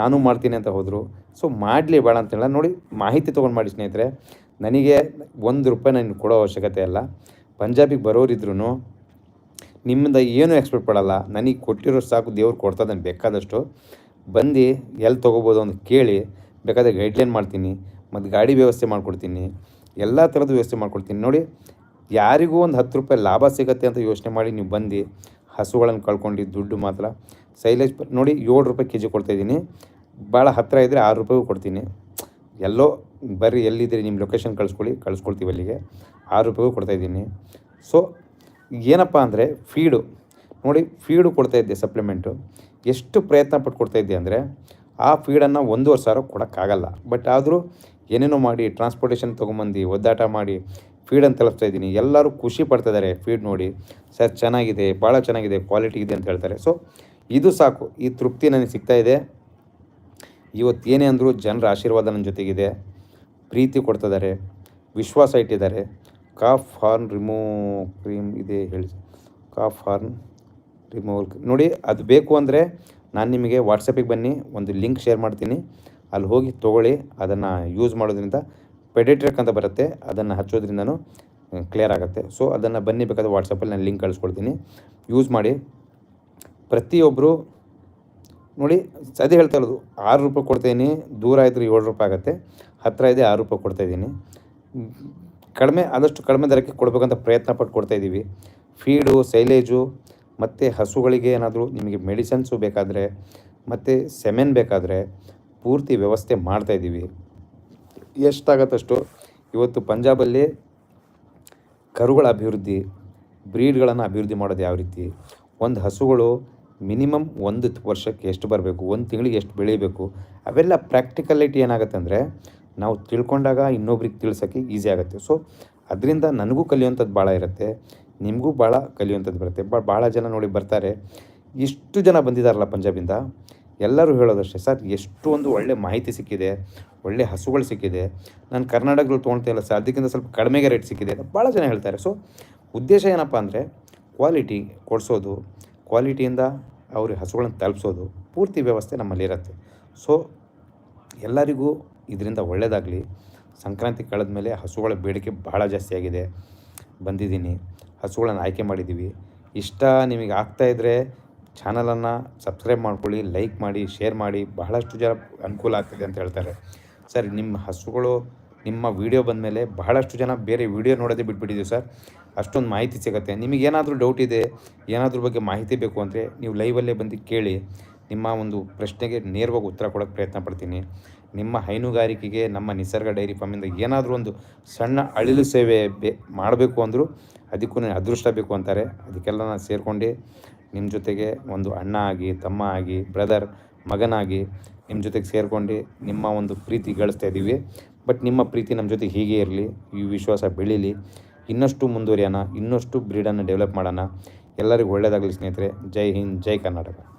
ನಾನು ಮಾಡ್ತೀನಿ ಅಂತ ಹೋದರು. ಸೊ ಮಾಡಲಿ ಬೇಡ ಅಂತೇಳ ನೋಡಿ ಮಾಹಿತಿ ತೊಗೊಂಡು ಮಾಡಿ ಸ್ನೇಹಿತರೆ. ನನಗೆ ಒಂದು ರೂಪಾಯಿ ನಾನು ಕೊಡೋ ಅವಶ್ಯಕತೆ ಇಲ್ಲ ಪಂಜಾಬಿಗೆ ಬರೋರಿದ್ರು ನಿಮ್ಮಿಂದ ಏನೂ ಎಕ್ಸ್ಪೆಕ್ಟ್ ಮಾಡಲ್ಲ ನನಗೆ ಕೊಟ್ಟಿರೋ ಸಾಕು ದೇವ್ರು ಕೊಡ್ತದೆ ಬೇಕಾದಷ್ಟು ಬಂದು ಎಲ್ಲಿ ತೊಗೋಬೋದು ಅಂತ ಕೇಳಿ, ಬೇಕಾದರೆ ಗೈಡ್ಲೈನ್ ಮಾಡ್ತೀನಿ, ಮತ್ತು ಗಾಡಿ ವ್ಯವಸ್ಥೆ ಮಾಡಿಕೊಡ್ತೀನಿ, ಎಲ್ಲ ಥರದ ವ್ಯವಸ್ಥೆ ಮಾಡ್ಕೊಡ್ತೀನಿ. ನೋಡಿ, ಯಾರಿಗೂ ಒಂದು ಹತ್ತು ರೂಪಾಯಿ ಲಾಭ ಸಿಗುತ್ತೆ ಅಂತ ಯೋಚನೆ ಮಾಡಿ ನೀವು ಬಂದು ಹಸುಗಳನ್ನು ಕಳ್ಕೊಂಡು ದುಡ್ಡು ಮಾತ್ರ ಸೈಲೇಜ್ ನೋಡಿ ಏಳು ರೂಪಾಯಿ ಕೆ ಜಿ ಕೊಡ್ತಾಯಿದ್ದೀನಿ ಭಾಳ ಹತ್ತಿರ ಇದ್ದರೆ ಆರು ರೂಪಾಯಿಗೂ ಕೊಡ್ತೀನಿ. ಎಲ್ಲೋ ಬರ್ರಿ, ಎಲ್ಲಿದ್ದೀರಿ, ನಿಮ್ಮ ಲೊಕೇಶನ್ ಕಳಿಸ್ಕೊಳ್ಳಿ ಕಳಿಸ್ಕೊಳ್ತೀವಿ ಅಲ್ಲಿಗೆ. ಆರು ರೂಪಾಯಿಗೂ ಕೊಡ್ತಾಯಿದ್ದೀನಿ ಸೊ ಏನಪ್ಪ ಅಂದರೆ ಫೀಡು ನೋಡಿ ಫೀಡು ಕೊಡ್ತಾಯಿದ್ದೆ ಸಪ್ಲಿಮೆಂಟು ಎಷ್ಟು ಪ್ರಯತ್ನ ಪಟ್ಟು ಕೊಡ್ತಾಯಿದ್ದೆ ಅಂದರೆ, ಆ ಫೀಡನ್ನು ಒಂದೂವರೆ ಸಾವಿರ ಕೊಡೋಕ್ಕಾಗಲ್ಲ. ಬಟ್ ಆದರೂ ಏನೇನೋ ಮಾಡಿ ಟ್ರಾನ್ಸ್ಪೋರ್ಟೇಷನ್ ತೊಗೊಂಬಂದು, ಒದ್ದಾಟ ಮಾಡಿ ಫೀಡನ್ನು ತಲುಪ್ತಾ ಇದ್ದೀನಿ. ಎಲ್ಲರೂ ಖುಷಿ ಪಡ್ತಿದ್ದಾರೆ ಫೀಡ್ ನೋಡಿ. ಸರ್, ಚೆನ್ನಾಗಿದೆ, ಭಾಳ ಚೆನ್ನಾಗಿದೆ ಕ್ವಾಲಿಟಿ ಇದೆ ಅಂತ ಹೇಳ್ತಾರೆ. ಸೊ ಇದು ಸಾಕು. ಈ ತೃಪ್ತಿ ನನಗೆ ಸಿಗ್ತಾಯಿದೆ ಏನೇ ಅಂದರೂ ಜನರ ಆಶೀರ್ವಾದ ನನ್ನ ಜೊತೆಗಿದೆ. ಪ್ರೀತಿ ಕೊಡ್ತಿದ್ದಾರೆ, ವಿಶ್ವಾಸ ಇಟ್ಟಿದ್ದಾರೆ. ಕಾಫ್ ಹಾರ್ನ್ ರಿಮೂವ್ ಕ್ರೀಮ್ ಇದೆ ಹೇಳಿ. ಕಾಫ್ ಹಾರ್ನ್ ರಿಮೂವಲ್ ನೋಡಿ, ಅದು ಬೇಕು ಅಂದರೆ ನಾನು ನಿಮಗೆ ವಾಟ್ಸಪ್ಪಿಗೆ ಬನ್ನಿ, ಒಂದು ಲಿಂಕ್ ಶೇರ್ ಮಾಡ್ತೀನಿ. ಅಲ್ಲಿ ಹೋಗಿ ತೊಗೊಳ್ಳಿ, ಅದನ್ನು ಯೂಸ್ ಮಾಡೋದ್ರಿಂದ ಪೆಡಿಟ್ರಿಕ್ ಅಂತ ಬರುತ್ತೆ, ಅದನ್ನು ಹಚ್ಚೋದ್ರಿಂದನೂ ಕ್ಲಿಯರ್ ಆಗುತ್ತೆ. ಸೊ ಅದನ್ನು ಬನ್ನಿ ಬೇಕಾದ್ರೆ ವಾಟ್ಸಪ್ಪಲ್ಲಿ ನಾನು ಲಿಂಕ್ ಕಳಿಸ್ಕೊಡ್ತೀನಿ. ಯೂಸ್ ಮಾಡಿ. ಪ್ರತಿಯೊಬ್ಬರು ನೋಡಿ ಅದೇ ಹೇಳ್ತಾ ಇರೋದು, ಆರು ರೂಪಾಯಿ ಕೊಡ್ತಾಯಿದ್ದೀನಿ ದೂರ ಇದ್ದರೆ ಏಳು ರೂಪಾಯಿ ಆಗುತ್ತೆ ಹತ್ತಿರ ಇದೆ ಆರು ರೂಪಾಯಿ ಕೊಡ್ತಾಯಿದ್ದೀನಿ ಕಡಿಮೆ, ಆದಷ್ಟು ಕಡಿಮೆ ದರಕ್ಕೆ ಕೊಡಬೇಕಂತ ಪ್ರಯತ್ನ ಪಟ್ಟು ಕೊಡ್ತಾಯಿದ್ದೀವಿ ಫೀಡು, ಸೈಲೇಜು, ಮತ್ತು ಹಸುಗಳಿಗೆ ಏನಾದರೂ ನಿಮಗೆ ಮೆಡಿಸನ್ಸು ಬೇಕಾದರೆ, ಮತ್ತು ಸೆಮೆನ್ ಬೇಕಾದರೆ ಪೂರ್ತಿ ವ್ಯವಸ್ಥೆ ಮಾಡ್ತಾಯಿದ್ದೀವಿ ಎಷ್ಟಾಗತ್ತಷ್ಟು? ಇವತ್ತು ಪಂಜಾಬಲ್ಲಿ ಕರುಗಳ ಅಭಿವೃದ್ಧಿ, ಬ್ರೀಡ್ಗಳನ್ನು ಅಭಿವೃದ್ಧಿ ಮಾಡೋದು ಯಾವ ರೀತಿ? ಒಂದು ಹಸುಗಳು ಮಿನಿಮಮ್ ಒಂದು ವರ್ಷಕ್ಕೆ ಎಷ್ಟು ಬರಬೇಕು, ಒಂದು ತಿಂಗಳಿಗೆ ಎಷ್ಟು ಬೆಳೀಬೇಕು ಅವೆಲ್ಲ ಪ್ರಾಕ್ಟಿಕಲಿಟಿ ಏನಾಗುತ್ತೆ ಅಂದರೆ ನಾವು ತಿಳ್ಕೊಂಡಾಗ ಇನ್ನೊಬ್ರಿಗೆ ತಿಳ್ಸೋಕ್ಕೆ ಈಸಿ ಆಗುತ್ತೆ. ಸೊ ಅದರಿಂದ ನನಗೂ ಕಲಿಯುವಂಥದ್ದು ಭಾಳ ಇರುತ್ತೆ, ನಿಮಗೂ ಭಾಳ ಕಲಿಯುವಂಥದ್ದು ಬರುತ್ತೆ. ಬ, ಭಾಳ ಜನ ನೋಡಿ ಬರ್ತಾರೆ, ಇಷ್ಟು ಜನ ಬಂದಿದ್ದಾರಲ್ಲ ಪಂಜಾಬಿಂದ, ಎಲ್ಲರೂ ಹೇಳೋದಷ್ಟೇ, ಸರ್, ಎಷ್ಟು ಒಂದು ಒಳ್ಳೆ ಮಾಹಿತಿ ಸಿಕ್ಕಿದೆ, ಒಳ್ಳೆ ಹಸುಗಳು ಸಿಕ್ಕಿದೆ, ನಾನು ಕರ್ನಾಟಕದಲ್ಲಿ ತೊಗೊಳ್ತಾ ಇಲ್ಲ ಸರ್, ಅದಕ್ಕಿಂತ ಸ್ವಲ್ಪ ಕಡಿಮೆಗೆ ರೇಟ್ ಸಿಕ್ಕಿದೆ ಅಂತ ಭಾಳ ಜನ ಹೇಳ್ತಾರೆ. ಸೊ ಉದ್ದೇಶ ಏನಪ್ಪ ಅಂದರೆ, ಕ್ವಾಲಿಟಿ ಕೊಡಿಸೋದು, ಕ್ವಾಲಿಟಿಯಿಂದ ಅವ್ರಿಗೆ ಹಸುಗಳನ್ನು ತಲುಪಿಸೋದು ಪೂರ್ತಿ ವ್ಯವಸ್ಥೆ ನಮ್ಮಲ್ಲಿರುತ್ತೆ. ಸೊ ಎಲ್ಲರಿಗೂ ಇದರಿಂದ ಒಳ್ಳೆಯದಾಗಲಿ ಸಂಕ್ರಾಂತಿ ಕಳೆದ ಮೇಲೆ ಹಸುಗಳ ಬೇಡಿಕೆ ಬಹಳ ಜಾಸ್ತಿ ಆಗಿದೆ. ಬಂದಿದ್ದೀನಿ. ಹಸುಗಳನ್ನು ಆಯ್ಕೆ ಮಾಡಿದ್ದೀವಿ. ಇಷ್ಟ ನಿಮಗೆ ಆಗ್ತಾಯಿದ್ರೆ ಚಾನಲನ್ನು ಸಬ್ಸ್ಕ್ರೈಬ್ ಮಾಡ್ಕೊಳ್ಳಿ ಲೈಕ್ ಮಾಡಿ ಶೇರ್ ಮಾಡಿ. ಬಹಳಷ್ಟು ಜನ ಅನುಕೂಲ ಆಗ್ತಿದೆ ಅಂತ ಹೇಳ್ತಾರೆ. ಸರಿ, ನಿಮ್ಮ ಹಸುಗಳು ನಿಮ್ಮ ವಿಡಿಯೋ ಬಂದಮೇಲೆ ಬಹಳಷ್ಟು ಜನ ಬೇರೆ ವಿಡಿಯೋ ನೋಡೋದೇ ಬಿಟ್ಬಿಟ್ಟಿದ್ದೀವಿ ಸರ್. ಅಷ್ಟೊಂದು ಮಾಹಿತಿ ಸಿಗುತ್ತೆ. ನಿಮಗೇನಾದರೂ ಡೌಟ್ ಇದೆ, ಏನಾದ್ರ ಬಗ್ಗೆ ಮಾಹಿತಿ ಬೇಕು ಅಂದರೆ ನೀವು ಲೈವಲ್ಲೇ ಬಂದು ಕೇಳಿ. ನಿಮ್ಮ ಒಂದು ಪ್ರಶ್ನೆಗೆ ನೇರವಾಗಿ ಉತ್ತರ ಕೊಡೋಕ್ಕೆ ಪ್ರಯತ್ನ ಪಡ್ತೀನಿ. ನಿಮ್ಮ ಹೈನುಗಾರಿಕೆಗೆ, ನಮ್ಮ ನಿಸರ್ಗ ಡೈರಿ ಫಾರ್ಮಿಂದ ಏನಾದರೂ ಒಂದು ಸಣ್ಣ ಅಳಿಲು ಸೇವೆ ಬೇ, ಮಾಡಬೇಕು ಅಂದರೂ ಅದಕ್ಕೂ ಅದೃಷ್ಟ ಬೇಕು ಅಂತಾರೆ. ಅದಕ್ಕೆಲ್ಲ ನಾನು ಸೇರಿಕೊಂಡು. ನಿಮ್ಮ ಜೊತೆಗೆ ಒಂದು ಅಣ್ಣ ಆಗಿ, ತಮ್ಮ ಆಗಿ ಬ್ರದರ್ ಮಗನಾಗಿ ನಿಮ್ಮ ಜೊತೆಗೆ ಸೇರಿಕೊಂಡು. ನಿಮ್ಮ ಒಂದು ಪ್ರೀತಿ ಗಳಿಸ್ತಾ ಇದ್ದೀವಿ. ಬಟ್ ನಿಮ್ಮ ಪ್ರೀತಿ ನಮ್ಮ ಜೊತೆ ಹೀಗೆ ಇರಲಿ, ಈ ವಿಶ್ವಾಸ ಬೆಳೀಲಿ, ಇನ್ನಷ್ಟು ಮುಂದುವರಿಯೋಣ, ಇನ್ನಷ್ಟು ಬ್ರೀಡನ್ನು ಡೆವಲಪ್ ಮಾಡೋಣ. ಎಲ್ಲರಿಗೂ ಒಳ್ಳೆಯದಾಗಲಿ ಸ್ನೇಹಿತರೆ. ಜೈ ಹಿಂದ್, ಜೈ ಕರ್ನಾಟಕ.